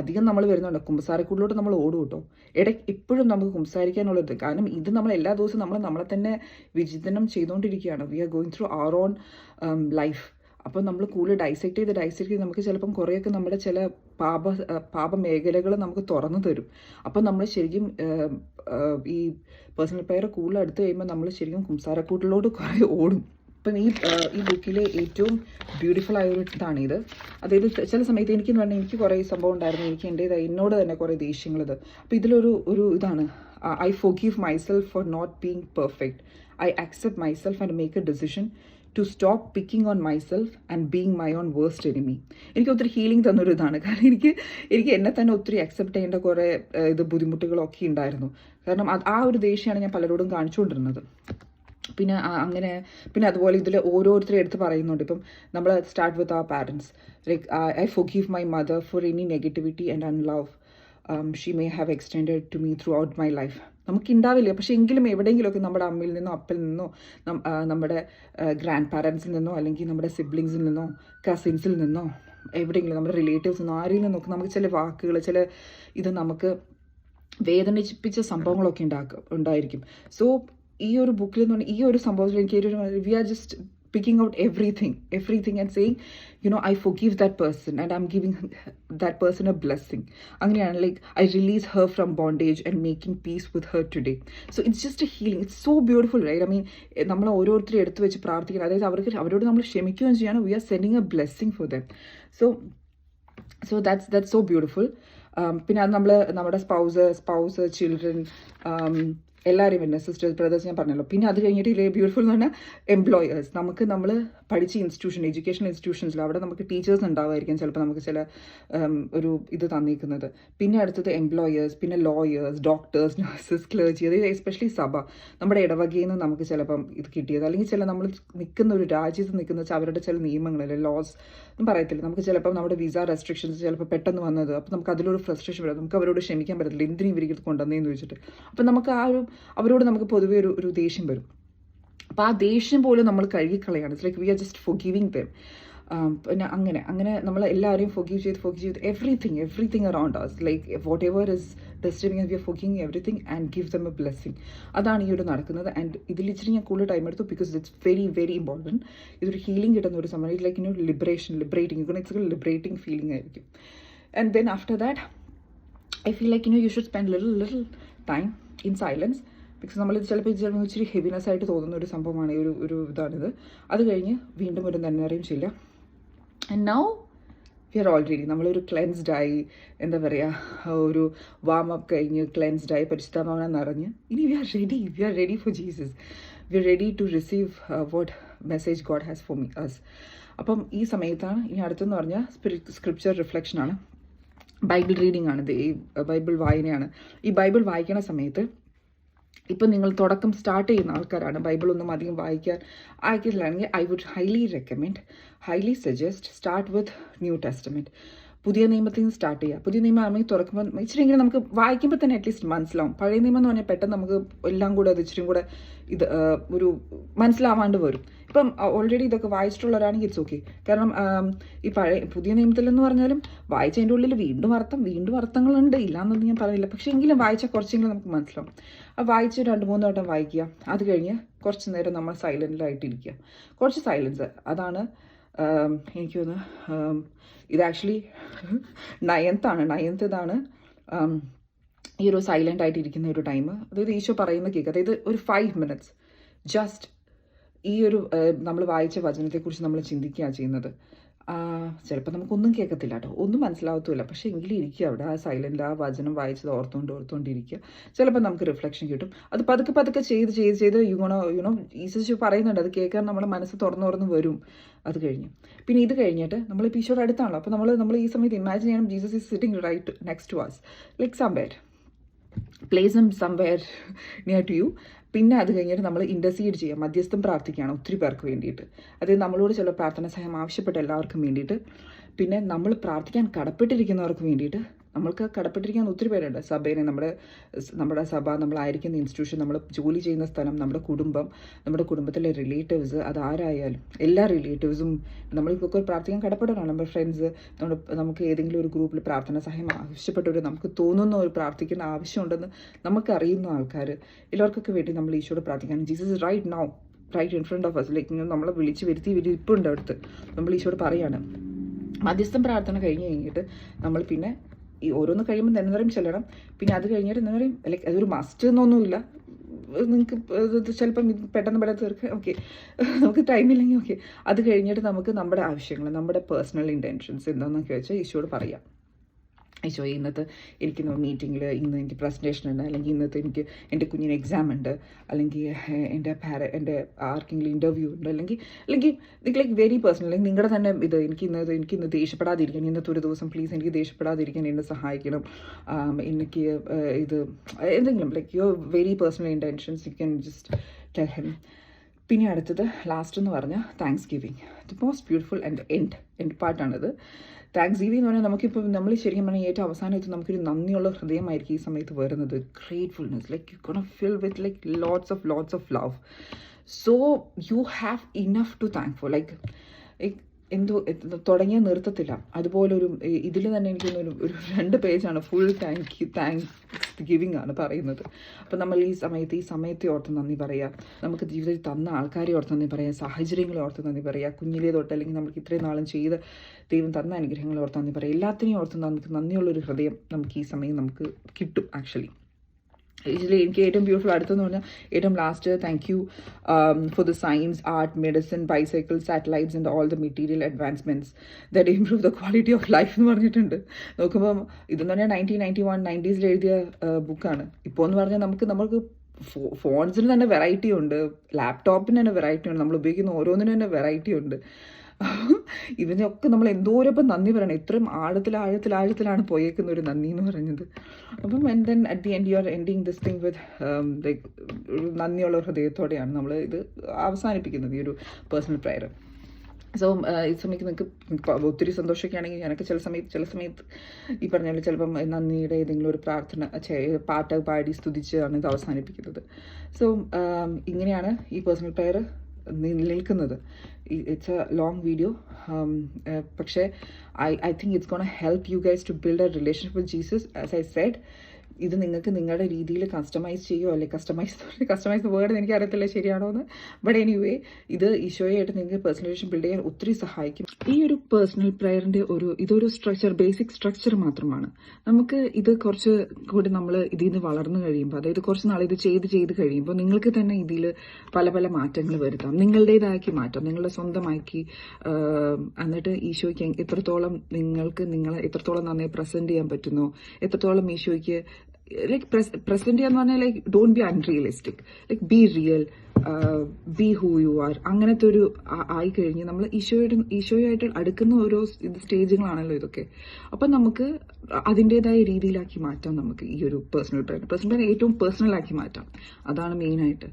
അധികം നമ്മൾ വരുന്നുണ്ട്. കുമ്പസാരക്കുള്ളിലോട്ട് നമ്മൾ ഓടും കേട്ടോ. ഇടയ്ക്ക് ഇപ്പോഴും നമുക്ക് കുമ്പസാരിക്കാനുള്ളത് കാരണം ഇത് നമ്മൾ എല്ലാ ദിവസവും നമ്മൾ നമ്മളെ തന്നെ വിചിന്തനം ചെയ്തുകൊണ്ടിരിക്കുകയാണ്. We are going through our own life അപ്പോൾ നമ്മൾ കൂടുതൽ ഡൈസെക്ട് ചെയ്ത് ഡൈസെക്ട് ചെയ്ത് നമുക്ക് ചിലപ്പം കുറേയൊക്കെ നമ്മുടെ ചില പാപ പാപ മേഖലകൾ നമുക്ക് തുറന്നു തരും. അപ്പോൾ നമ്മൾ ശരിക്കും ഈ പേഴ്സണൽ പെയർ കൂടുതൽ എടുത്തു കഴിയുമ്പോൾ നമ്മൾ ശരിക്കും കുംസാരക്കൂട്ടിലോട്ട് കുറേ ഓടും. അപ്പം ഈ ഈ ബുക്കിലെ ഏറ്റവും ബ്യൂട്ടിഫുൾ ആയ ഇത്. അതായത് ചില സമയത്ത് എനിക്കെന്ന് പറഞ്ഞാൽ എനിക്ക് കുറേ സംഭവം ഉണ്ടായിരുന്നു. എനിക്ക് എന്റെ എന്നോട് തന്നെ കുറേ ദേഷ്യങ്ങളത്. അപ്പോൾ ഇതിലൊരു ഒരു ഇതാണ്. I forgive myself for not being perfect I accept myself and make a decision to stop picking on myself and being my own worst enemy എനിക്ക് ഒത്തിരി ഹീലിംഗ് തന്നൊരു ഇതാണ്. കാരണം എനിക്ക് എനിക്ക് എന്നെ തന്നെ ഒത്തിരി അക്സെപ്റ്റ് ചെയ്യേണ്ട കുറേ ഇത് ബുദ്ധിമുട്ടുകളൊക്കെ ഉണ്ടായിരുന്നു കാരണം അത് ആ ഒരു ദേഷ്യമാണ് ഞാൻ പലരോടും കാണിച്ചുകൊണ്ടിരുന്നത്. പിന്നെ അങ്ങനെ പിന്നെ അതുപോലെ ഇതിൽ ഓരോരുത്തരും എടുത്ത് പറയുന്നുണ്ട്. ഇപ്പം നമ്മൾ start with our parents like I forgive my mother for any negativity and unlove she may have extend to me throughout my life നമുക്ക് ഉണ്ടാവില്ല പക്ഷെ എങ്കിലും എവിടെയെങ്കിലുമൊക്കെ നമ്മുടെ അമ്മയിൽ നിന്നോ അപ്പിൽ നിന്നോ നമ്മുടെ ഗ്രാൻഡ് പാരൻസിൽ നിന്നോ അല്ലെങ്കിൽ നമ്മുടെ സിബ്ലിങ്സിൽ നിന്നോ കസിൻസിൽ നിന്നോ എവിടെയെങ്കിലും നമ്മുടെ റിലേറ്റീവ്സിൽ നിന്നോ ആരിൽ നിന്നൊക്കെ നമുക്ക് ചില വാക്കുകൾ ചില ഇത് നമുക്ക് വേദനിപ്പിച്ച സംഭവങ്ങളൊക്കെ ഉണ്ടാക്കും ഉണ്ടായിരിക്കും. സോ ഈ ഒരു ബുക്കിൽ പറഞ്ഞാൽ ഈ ഒരു സംഭവത്തിൽ എനിക്ക് ഒരു we are just picking out everything everything and saying you know i forgive that person and i'm giving that person a blessing. അങ്ങനെയാണ് like I release her from bondage and making peace with her today so it's just a healing it's so beautiful right I mean നമ്മൾ ഓരോരുത്തരും എടുത്തു വെച്ച് പ്രാർത്ഥിക്കണം. അതായത് അവർക്ക് അവരോട് നമ്മൾ ക്ഷമിക്കുകയും ചെയ്യണം. We are sending a blessing for them so so പിന്നെ അത് നമ്മൾ നമ്മുടെ സ്പൗസ് സ്പൗസ് ചിൽഡ്രൻ എല്ലാവരെയും പിന്നെ സിസ്റ്റേഴ്സ് ബ്രദേഴ്സ് ഞാൻ പറഞ്ഞല്ലോ. പിന്നെ അത് കഴിഞ്ഞിട്ട് ഇല്ലേ ബ്യൂട്ടിഫുൾ എന്ന് പറഞ്ഞാൽ എംപ്ലോയേഴ്സ് നമുക്ക് നമ്മൾ പഠിച്ച ഇൻസ്റ്റിറ്റ്യൂഷൻ എഡ്യൂക്കേഷൻ ഇൻസ്റ്റിറ്റ്യൂഷൻസിൽ അവിടെ നമുക്ക് ടീച്ചേഴ്സ് ഉണ്ടാവുമായിരിക്കും ചിലപ്പോൾ നമുക്ക് ചില ഒരു ഇത് തന്നിരിക്കുന്നത്. പിന്നെ അടുത്തത് എംപ്ലോയേഴ്സ് പിന്നെ ലോയേഴ്സ് ഡോക്ടേഴ്സ് നഴ്സസ് ക്ലേജി അതായത് എസ്പെഷ്യലി സഭ. നമ്മുടെ ഇടവകയിൽ നിന്ന് നമുക്ക് ചിലപ്പം ഇത് കിട്ടിയത്. അല്ലെങ്കിൽ ചില നമ്മൾ നിൽക്കുന്ന ഒരു രാജ്യത്ത് നിൽക്കുന്ന അവരുടെ ചില നിയമങ്ങളല്ലേ ലോസ് ഒന്നും പറയത്തില്ല. നമുക്ക് ചിലപ്പം നമ്മുടെ വിസ റെസ്ട്രിക്ഷൻസ് ചിലപ്പോൾ പെട്ടെന്ന് വന്നത് അപ്പോൾ നമുക്ക് അതിലൊരു ഫ്രസ്ട്രേഷൻ വരും. നമുക്ക് അവരോട് ക്ഷമിക്കാൻ പറ്റത്തില്ല. എന്തിനും ഇവർക്ക് കൊണ്ടുവന്നതെന്ന് ചോദിച്ചിട്ട്. അപ്പം നമുക്ക് ആ ഒരു അവരോട് നമുക്ക് പൊതുവേ ഒരു ഒരു ദേഷ്യം വരും. അപ്പോൾ ആ ദേഷ്യം പോലും നമ്മൾ കഴുകിക്കളയാണ്. It's like we are just forgiving them പിന്നെ അങ്ങനെ അങ്ങനെ നമ്മൾ എല്ലാവരെയും ഫോഗീവ് ചെയ്ത് ഫോഗീവ് ചെയ്ത് everything everything around us like whatever is disturbing we are forgiving everything and give them a blessing അതാണ് ഈ ഒരു നടക്കുന്നത്. ആൻഡ് ഇതിൽ ഇച്ചിരി ഞാൻ കൂടുതൽ ടൈം എടുത്തു because it's very very important ഇതൊരു ഹീലിംഗ് കിട്ടുന്ന ഒരു സമയം like I know liberation liberating it's liberating feeling ആയിരിക്കും. And then after that I feel like you you should spend little little time in silence because നമ്മൾ ഇത് ചിലപ്പോൾ ഇച്ചിരി heaviness ആയിട്ട് തോന്നുന്ന ഒരു സംഭവമാണ് ഈ ഒരു ഒരു ഇതാണിത്. അത് കഴിഞ്ഞ് വീണ്ടും ഒരു നന്നറിയും ചെയ്യില്ല. And now we are already നമ്മളൊരു ക്ലെൻസ്ഡ് ആയി എന്താ പറയുക ഒരു വാം അപ്പ് കഴിഞ്ഞ് ക്ലെൻസ്ഡ് ആയി പരിശുദ്ധമാവനം നിറഞ്ഞ് ഇനി we are ready we are ready for Jesus we are ready to receive what message God has for me us അപ്പം ഈ സമയത്താണ് ഇനി അടുത്തെന്ന് പറഞ്ഞാൽ സ്പിരി സ്ക്രിപ്ചർ റിഫ്ലക്ഷനാണ് ബൈബിൾ റീഡിംഗ് ആണ് ഇത്. ഈ ബൈബിൾ വായനയാണ്. ഈ ബൈബിൾ വായിക്കുന്ന സമയത്ത് ഇപ്പം നിങ്ങൾ തുടക്കം സ്റ്റാർട്ട് ചെയ്യുന്ന ആൾക്കാരാണ്. ബൈബിൾ ഒന്നും അധികം വായിക്കാൻ അയക്കില്ലാണെങ്കിൽ I would highly recommend highly suggest start with new testament പുതിയ നിയമത്തിൽ നിന്ന് സ്റ്റാർട്ട് ചെയ്യുക. പുതിയ നിയമം ആണെങ്കിൽ തുറക്കുമ്പോൾ ഇച്ചിരി ഇങ്ങനെ നമുക്ക് വായിക്കുമ്പോൾ തന്നെ അറ്റ്ലീസ്റ്റ് മനസ്സിലാവും. പഴയ നിയമം എന്ന് പറഞ്ഞാൽ പെട്ടെന്ന് നമുക്ക് എല്ലാം കൂടെ അത് ഇച്ചിരി കൂടെ ഇത് ഒരു മനസ്സിലാവാണ്ട് വരും. ഇപ്പം ഓൾറെഡി ഇതൊക്കെ വായിച്ചിട്ടുള്ളവരാണെങ്കിൽ ഇറ്റ്സ് ഓക്കെ കാരണം ഈ പഴയ പുതിയ നിയമത്തിലെന്ന് പറഞ്ഞാലും വായിച്ചതിന്റെ ഉള്ളിൽ വീണ്ടും അർത്ഥം വീണ്ടും അർത്ഥങ്ങളുണ്ട്. ഇല്ലാന്നൊന്നും ഞാൻ പറയുന്നില്ല. പക്ഷേ എങ്കിലും വായിച്ചാൽ കുറച്ചെങ്കിലും നമുക്ക് മനസ്സിലാവും. ആ വായിച്ച് രണ്ട് മൂന്ന് വട്ടം വായിക്കുക. അത് കഴിഞ്ഞ് കുറച്ച് നേരം നമ്മൾ സൈലന്റിലായിട്ടിരിക്കുക കുറച്ച് സൈലൻസ്. അതാണ് എനിക്ക് തോന്നുന്നു ഇത് ആക്ച്വലി നയൻത്താണ് നയൻത്ത് ഇതാണ് ഈ ഒരു സൈലന്റ് ആയിട്ടിരിക്കുന്ന ഒരു ടൈം അതായത് ഈശോ പറയുന്ന കേൾക്കുക അതായത് ഒരു ഫൈവ് മിനിറ്റ്സ് ജസ്റ്റ് ഈ ഒരു നമ്മൾ വായിച്ച വചനത്തെക്കുറിച്ച് നമ്മൾ ചിന്തിക്കുക ചെയ്യുന്നത്. ചിലപ്പോൾ നമുക്കൊന്നും കേൾക്കത്തില്ല കേട്ടോ. ഒന്നും മനസ്സിലാവത്തുമില്ല. പക്ഷേ എങ്കിലും ഇരിക്കുക അവിടെ ആ സൈലന്റ് ആ വചനം വായിച്ചത് ഓർത്തുകൊണ്ട് ഓർത്തുകൊണ്ടിരിക്കുക ചിലപ്പോൾ നമുക്ക് റിഫ്ലക്ഷൻ കിട്ടും. അത് പതുക്കെ പതുക്കെ ചെയ്ത് ചെയ്ത് ചെയ്ത് യുണോ യുണോ ഈശോ പറയുന്നുണ്ട്. അത് കേൾക്കാൻ നമ്മുടെ മനസ്സ് തുറന്നു തുറന്ന് വരും. അത് കഴിഞ്ഞു. പിന്നെ ഇത് കഴിഞ്ഞിട്ട് നമ്മൾ ഈശോയുടെ അടുത്താണല്ലോ. അപ്പോൾ നമ്മൾ നമ്മൾ ഈ സമയത്ത് ഇമാജിൻ ചെയ്യണം Jesus is sitting right next to us like somewhere place um somewhere near to you പിന്നെ അത് കഴിഞ്ഞിട്ട് നമ്മൾ ഇന്റർസീഡ് ചെയ്യാം. മധ്യസ്ഥം പ്രാർത്ഥിക്കുകയാണ് ഒത്തിരി പേർക്ക് വേണ്ടിയിട്ട്. അത് നമ്മളോട് ചില പ്രാർത്ഥന സഹായം ആവശ്യപ്പെട്ട എല്ലാവർക്കും വേണ്ടിയിട്ട്. പിന്നെ നമ്മൾ പ്രാർത്ഥിക്കാൻ കടപ്പെട്ടിരിക്കുന്നവർക്ക് വേണ്ടിയിട്ട് നമ്മൾക്ക് കടപ്പെട്ടിരിക്കാൻ ഒത്തിരി പേരുണ്ട്. സഭയിൽ നമ്മുടെ നമ്മുടെ സഭ നമ്മളായിരിക്കുന്ന ഇൻസ്റ്റിറ്റ്യൂഷൻ നമ്മൾ ജോലി ചെയ്യുന്ന സ്ഥലം നമ്മുടെ കുടുംബം നമ്മുടെ കുടുംബത്തിലെ റിലേറ്റീവ്സ് അത് ആരായാലും എല്ലാ റിലേറ്റീവ്സും നമ്മൾക്കൊക്കെ ഒരു പ്രാർത്ഥിക്കാൻ കടപ്പെടണം നമ്മുടെ ഫ്രണ്ട്സ് നമ്മുടെ നമുക്ക് ഏതെങ്കിലും ഒരു ഗ്രൂപ്പിൽ പ്രാർത്ഥന സഹായം ആവശ്യപ്പെട്ടവർ നമുക്ക് തോന്നുന്ന ഒരു പ്രാർത്ഥിക്കുന്ന ആവശ്യമുണ്ടെന്ന് നമുക്ക് അറിയുന്ന ആൾക്കാർ എല്ലാവർക്കൊക്കെ വേണ്ടി നമ്മൾ ഈശോട് പ്രാർത്ഥിക്കാൻ Jesus right now right in front of us like നമ്മളെ വിളിച്ച് വരുത്തി ഇരിപ്പുണ്ട് അടുത്ത് നമ്മൾ ഈശോട് പറയാണ്. മധ്യസ്ഥം പ്രാർത്ഥന കഴിഞ്ഞ് കഴിഞ്ഞിട്ട് നമ്മൾ പിന്നെ ഈ ഓരോന്ന് കഴിയുമ്പോൾ നെന്നറിയും ചെല്ലണം. പിന്നെ അത് കഴിഞ്ഞിട്ട് എന്താ പറയും ലൈക്ക് അതൊരു മസ്റ്റ് എന്നൊന്നുമില്ല. നിങ്ങൾക്ക് ചിലപ്പം പെട്ടെന്ന് പെട്ടെന്ന് തീർക്കാം ഓക്കെ നമുക്ക് ടൈമില്ലെങ്കിൽ ഓക്കെ അത് കഴിഞ്ഞിട്ട് നമുക്ക് നമ്മുടെ ആവശ്യങ്ങൾ നമ്മുടെ പേഴ്സണൽ ഇന്റൻഷൻസ് എന്താണെന്നൊക്കെ വെച്ചാൽ ഈശോട് പറയാം. ഈശോ ഇന്നത്തെ എനിക്ക് മീറ്റിങ്ങിൽ ഇന്ന് എനിക്ക് പ്രസന്റേഷൻ ഉണ്ട് അല്ലെങ്കിൽ ഇന്നത്തെ എനിക്ക് എന്റെ കുഞ്ഞിന് എക്സാം ഉണ്ട് അല്ലെങ്കിൽ എന്റെ പാര എന്റെ ആർക്കെങ്കിലും ഇന്റർവ്യൂ ഉണ്ട് അല്ലെങ്കിൽ അല്ലെങ്കിൽ നിങ്ങൾ ലൈക്ക് വെരി പേഴ്സണൽ അല്ലെങ്കിൽ നിങ്ങളുടെ തന്നെ ഇത് എനിക്ക് ഇന്ന് എനിക്ക് ഇന്ന് ദേഷ്യപ്പെടാതിരിക്കാൻ ഇന്നത്തെ ഒരു ദിവസം പ്ലീസ് എനിക്ക് ദേഷ്യപ്പെടാതിരിക്കാൻ എന്നെ സഹായിക്കണം. എനിക്ക് ഇത് എന്തെങ്കിലും like your very personal intentions you can just tell him പിന്നെ അടുത്തത് ലാസ്റ്റ് എന്ന് പറഞ്ഞാൽ thanksgiving the most beautiful and end end പാർട്ടാണിത് thanksgiving എന്ന് പറഞ്ഞാൽ നമുക്കിപ്പോൾ നമ്മൾ ശരിക്കും പറഞ്ഞാൽ ഏറ്റവും അവസാനമായിട്ട് നമുക്കൊരു നന്ദിയുള്ള ഹൃദയമായിരിക്കും ഈ സമയത്ത് വരുന്നത്. Gratefulness like you con fill with like lots of lots of love so you have enough to thank for like എന്തോ തുടങ്ങിയ നിർത്തത്തില്ല അതുപോലൊരു ഇതിൽ തന്നെ എനിക്ക് ഒരു രണ്ട് പേജാണ് full thank you thanksgiving ആണ് പറയുന്നത്. അപ്പം നമ്മൾ ഈ സമയത്ത് ഈ സമയത്തെ ഓർത്ത് നന്ദി പറയുക നമുക്ക് ജീവിതത്തിൽ തന്ന ആൾക്കാരെ ഓർത്ത് നന്ദി പറയുക സാഹചര്യങ്ങളെ ഓർത്ത് നന്ദി പറയുക കുഞ്ഞിലേ തൊട്ട് അല്ലെങ്കിൽ നമുക്ക് ഇത്രയും നാളും ചെയ്ത് ദൈവം തന്ന അനുഗ്രഹങ്ങളെ ഓർത്ത് നന്ദി പറയുക എല്ലാത്തിനെയും ഓർത്ത് നമുക്ക് നന്ദിയുള്ളൊരു ഹൃദയം നമുക്ക് ഈ സമയം നമുക്ക് കിട്ടും ആക്ച്വലി ഇതിൽ എനിക്ക് ഏറ്റവും ബ്യൂട്ടിഫുൾ അടുത്തെന്ന് പറഞ്ഞാൽ ഏറ്റവും last thank you for the science art medicine bicycle satellites and all the material advancements that improve the quality of life എന്ന് പറഞ്ഞിട്ടുണ്ട്. നോക്കുമ്പോൾ ഇതെന്ന് പറഞ്ഞാൽ നയന്റീൻ നയന്റി വൺ നയന്റീസിൽ എഴുതിയ ബുക്കാണ് ഇപ്പോൾ എന്ന് പറഞ്ഞാൽ നമുക്ക് നമുക്ക് ഫോൺസിന് തന്നെ വെറൈറ്റി ഉണ്ട്. ലാപ്ടോപ്പിന് തന്നെ വെറൈറ്റി ഉണ്ട്. നമ്മൾ ഉപയോഗിക്കുന്ന ഓരോന്നിനും തന്നെ വെറൈറ്റി ഉണ്ട്. ഇതിനൊക്കെ നമ്മൾ എന്തോരപ്പം നന്ദി പറയണം. ഇത്രയും ആഴത്തിൽ ആഴത്തിൽ ആഴത്തിലാണ് പോയേക്കുന്ന ഒരു നന്ദി എന്ന് പറയുന്നത്. അപ്പം and then at the end you are ending this thing with like ഒരു നന്ദിയുള്ള ഹൃദയത്തോടെയാണ് നമ്മൾ ഇത് അവസാനിപ്പിക്കുന്നത് ഈ ഒരു പേഴ്സണൽ പ്രയർ സോ ഈ സമയത്ത് നിങ്ങൾക്ക് ഒത്തിരി സന്തോഷമൊക്കെ ആണെങ്കിൽ ഞാനൊക്കെ ചില സമയത്ത് ചില സമയത്ത് ഈ പറഞ്ഞ പോലെ ചിലപ്പം നന്ദിയുടെ ഏതെങ്കിലും ഒരു പ്രാർത്ഥന പാട്ട് പാടി സ്തുതിച്ചാണ് ഇത് അവസാനിപ്പിക്കുന്നത്. സോ ഇങ്ങനെയാണ് ഈ പേഴ്സണൽ പ്രയർ നിൽക്കുന്നത് ഇറ്റ്സ് എ ലോങ് വീഡിയോ പക്ഷേ I I think it's gonna help you guys to build a relationship with Jesus as I said ഇത് നിങ്ങൾക്ക് നിങ്ങളുടെ രീതിയിൽ കസ്റ്റമൈസ് ചെയ്യുമോ അല്ലെ കസ്റ്റമൈസ് കസ്റ്റമൈസ് വേർഡ് എനിക്ക് അറിയത്തില്ല ശരിയാണോ എന്ന്. ബട്ട് എനിവേ ഇത് ഈശോയായിട്ട് നിങ്ങൾക്ക് പേഴ്സണലൈസേഷൻ ബിൽഡ് ചെയ്യാൻ ഒത്തിരി സഹായിക്കും. ഈ ഒരു പേഴ്സണൽ പ്രയറിന്റെ ഒരു ഇതൊരു സ്ട്രക്ചർ ബേസിക് സ്ട്രക്ചർ മാത്രമാണ്. നമുക്ക് ഇത് കുറച്ച് കൂടി നമ്മൾ ഇതിൽ നിന്ന് വളർന്നു കഴിയുമ്പോൾ അതായത് കുറച്ച് നാൾ ഇത് ചെയ്ത് ചെയ്ത് കഴിയുമ്പോൾ നിങ്ങൾക്ക് തന്നെ ഇതിൽ പല പല മാറ്റങ്ങൾ വരുത്താം. നിങ്ങളുടേതാക്കി മാറ്റാം. നിങ്ങളുടെ സ്വന്തമാക്കി എന്നിട്ട് ഈശോയ്ക്ക് എത്രത്തോളം നിങ്ങൾക്ക് നിങ്ങളെ എത്രത്തോളം നന്നായി പ്രസന്റ് ചെയ്യാൻ പറ്റുന്നോ എത്രത്തോളം ഈശോയ്ക്ക് ലൈക്ക് പ്രസന്റ് ചെയ്യാന്ന് പറഞ്ഞാൽ like don't be unrealistic like be real be who you are അങ്ങനത്തെ ഒരു ആയി കഴിഞ്ഞ് നമ്മൾ ഈശോയുടെ ഈശോയുമായിട്ട് അടുക്കുന്ന ഓരോ സ്റ്റേജുകളാണല്ലോ ഇതൊക്കെ. അപ്പം നമുക്ക് അതിന്റെതായ രീതിയിലാക്കി മാറ്റാം നമുക്ക് ഈ ഒരു പേഴ്സണൽ പ്രയർ പേഴ്സണൽ പ്രയർ ഏറ്റവും പേഴ്സണൽ ആക്കി മാറ്റാം. അതാണ് മെയിനായിട്ട്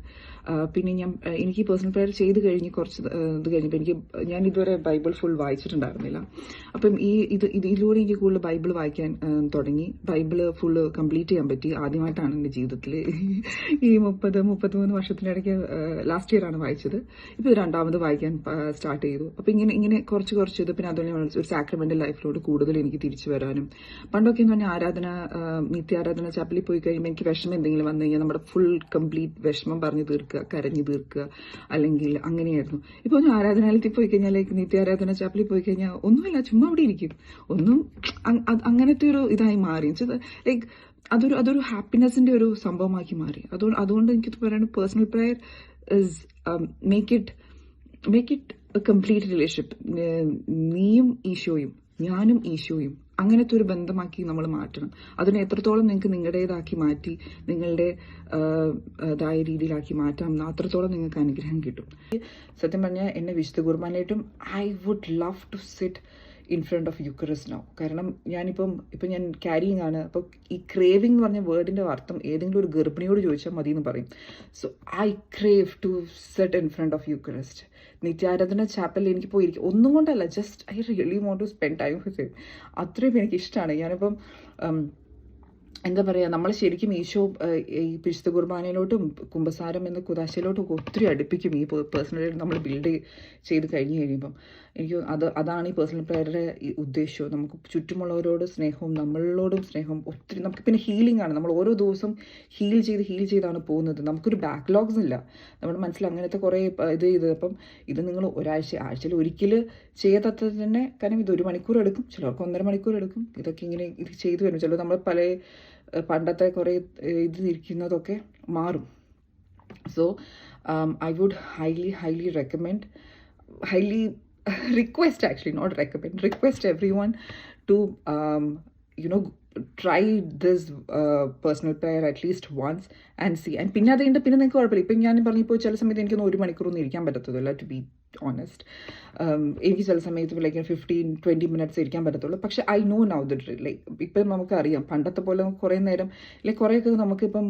പിന്നെ ഞാൻ എനിക്ക് പേഴ്സണൽ പ്രയർ ചെയ്ത് കഴിഞ്ഞ് കുറച്ച് ഇത് കഴിഞ്ഞപ്പോൾ എനിക്ക് ഞാൻ ഇതുവരെ ബൈബിൾ ഫുൾ വായിച്ചിട്ടുണ്ടായിരുന്നില്ല. അപ്പം ഈ ഇത് ഇത് ഇതിലൂടെ എനിക്ക് കൂടുതൽ ബൈബിൾ വായിക്കാൻ തുടങ്ങി. ബൈബിൾ ഫുൾ കംപ്ലീറ്റ് ചെയ്യാൻ പറ്റി. ആദ്യമായിട്ടാണ് എന്റെ ജീവിതത്തിൽ ഈ മുപ്പത് മുപ്പത്തിമൂന്ന് വർഷത്തിനിടയ്ക്ക് ലാസ്റ്റ് ഇയറാണ് വായിച്ചത്. ഇപ്പോൾ രണ്ടാമത് വായിക്കാൻ സ്റ്റാർട്ട് ചെയ്തു. അപ്പം ഇങ്ങനെ ഇങ്ങനെ കുറച്ച് കുറച്ച് ഇത്. പിന്നെ അതുപോലെ ഒരു സാക്രമെന്റൽ ലൈഫിലോട് കൂടുതൽ എനിക്ക് തിരിച്ചു വരാനും പണ്ടൊക്കെ എന്ന് പറഞ്ഞാൽ ആരാധന നിത്യാരാധന ചാപ്പലിൽ പോയി കഴിയുമ്പോൾ എനിക്ക് വിഷമം എന്തെങ്കിലും വന്നു കഴിഞ്ഞാൽ നമ്മുടെ ഫുൾ കംപ്ലീറ്റ് വിഷമം പറഞ്ഞു തീർക്കുക കരഞ്ഞു തീർക്കുക അല്ലെങ്കിൽ അങ്ങനെയായിരുന്നു. ഇപ്പോൾ ഒന്ന് ആരാധനാലയത്തിൽ പോയി കഴിഞ്ഞാൽ ലൈക്ക് നിത്യാരാധന ചാപ്പലിൽ പോയി കഴിഞ്ഞാൽ ഒന്നുമില്ല ചുമ്മാ അവിടെ ഇരിക്കും. ഒന്നും അങ്- അങ്ങനത്തെ ഒരു ഇതായി മാറി. ലൈക്ക് അതൊരു അതൊരു ഹാപ്പിനെസിന്റെ ഒരു സംഭവമാക്കി മാറി. അതുകൊണ്ട് അതുകൊണ്ട് എനിക്ക് പറയുന്നത് personal prayer is make it make it a complete relationship നീയും ഈശോയും ഞാനും ഈശോയും. അങ്ങനത്തെ ഒരു ബന്ധമാക്കി നമ്മൾ മാറ്റണം. അതിനെ എത്രത്തോളം നിങ്ങൾക്ക് നിങ്ങളുടേതാക്കി മാറ്റി നിങ്ങളുടെ ഇതായ രീതിയിലാക്കി മാറ്റാം അത്രത്തോളം നിങ്ങൾക്ക് അനുഗ്രഹം കിട്ടും. സത്യം പറഞ്ഞാൽ എന്നെ വിശുദ്ധ കുർബാനായിട്ടും I would love to sit in front of Eucharist now കാരണം ഞാനിപ്പം ഇപ്പം ഞാൻ ക്യാരിങ് ആണ്. അപ്പോൾ ഈ ക്രേവിംഗ് എന്ന് പറഞ്ഞ വേർഡിന്റെ അർത്ഥം ഏതെങ്കിലും ഒരു ഗർഭിണിയോട് ചോദിച്ചാൽ മതി എന്ന് പറയും. So I crave to sit in front of Eucharist നിത്യാരാധന ചാപ്പലിൽ എനിക്ക് പോയിരിക്കും. ഒന്നും കൊണ്ടല്ല just I really want to spend time with അത്രയും എനിക്ക് ഇഷ്ടമാണ് ഞാനിപ്പം എന്താ പറയുക നമ്മൾ ശരിക്കും ഈശോ ഈ പിശുദ്ധ കുർബാനയിലോട്ടും കുംഭസാരം എന്ന കുതാശയിലോട്ടും ഒക്കെ ഒത്തിരി അടുപ്പിക്കും ഈ പേഴ്സണലായിട്ട് നമ്മൾ ബിൽഡ് ചെയ്ത് കഴിഞ്ഞ് കഴിയുമ്പം. എനിക്ക് അത് അതാണ് ഈ പേഴ്സണൽ പ്രയറുടെ ഉദ്ദേശവും. നമുക്ക് ചുറ്റുമുള്ളവരോട് സ്നേഹവും നമ്മളോടും സ്നേഹവും ഒത്തിരി നമുക്ക് പിന്നെ ഹീലിംഗ് ആണ്. നമ്മൾ ഓരോ ദിവസവും ഹീൽ ചെയ്ത് ഹീൽ ചെയ്താണ് പോകുന്നത്. നമുക്കൊരു ബാക്ക്ലോഗ്സ് ഇല്ല. നമ്മുടെ മനസ്സിൽ അങ്ങനത്തെ കുറേ ഇത് ചെയ്ത് അപ്പം ഇത് നിങ്ങൾ ഒരാഴ്ച ആഴ്ചയിൽ ഒരിക്കൽ ചെയ്യാത്തത് തന്നെ കാരണം ഇത് ഒരു മണിക്കൂർ എടുക്കും. ചിലർക്ക് ഒന്നര മണിക്കൂർ എടുക്കും. ഇതൊക്കെ ഇങ്ങനെ ഇത് ചെയ്തു വരും. ചിലർ നമ്മൾ പല പണ്ടത്തെ കുറേ ഇത് ഇരിക്കുന്നതൊക്കെ മാറും. So I would highly highly recommend highly request actually not recommend request everyone to um, you know try this uh, personal prayer at least once and see. And പിന്നെ അത് കഴിഞ്ഞിട്ട് പിന്നെ നിങ്ങൾക്ക് കുഴപ്പമില്ല. ഇപ്പം ഞാൻ പറഞ്ഞപ്പോൾ ചില സമയത്ത് എനിക്കൊന്നും ഒരു മണിക്കൂറൊന്നും ഇരിക്കാൻ പറ്റത്തില്ല ടു ബി ഓണസ്റ്റ് എനിക്ക് ചില സമയത്ത് ലൈക്ക് ഫിഫ്റ്റീൻ ട്വന്റി മിനിറ്റ്സ് ഇരിക്കാൻ പറ്റത്തുള്ളൂ. പക്ഷേ I know now the like ഇപ്പം നമുക്കറിയാം. പണ്ടത്തെ പോലെ നമുക്ക് കുറേ നേരം ലൈക്ക് കുറേയൊക്കെ നമുക്കിപ്പം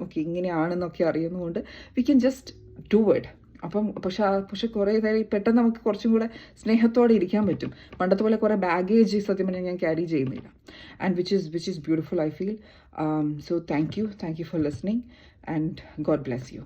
ഓക്കെ ഇങ്ങനെയാണെന്നൊക്കെ അറിയുന്നതുകൊണ്ട് we can just do it അപ്പം പക്ഷെ പക്ഷെ കുറേ നേരം പെട്ടെന്ന് നമുക്ക് കുറച്ചും കൂടെ സ്നേഹത്തോടെ ഇരിക്കാൻ പറ്റും. പണ്ടത്തെ പോലെ കുറേ ബാഗേജ് സത്യം പറഞ്ഞാൽ ഞാൻ ക്യാരി ചെയ്യുന്നില്ല. And which is which is beautiful I feel so thank you thank you for listening and God bless you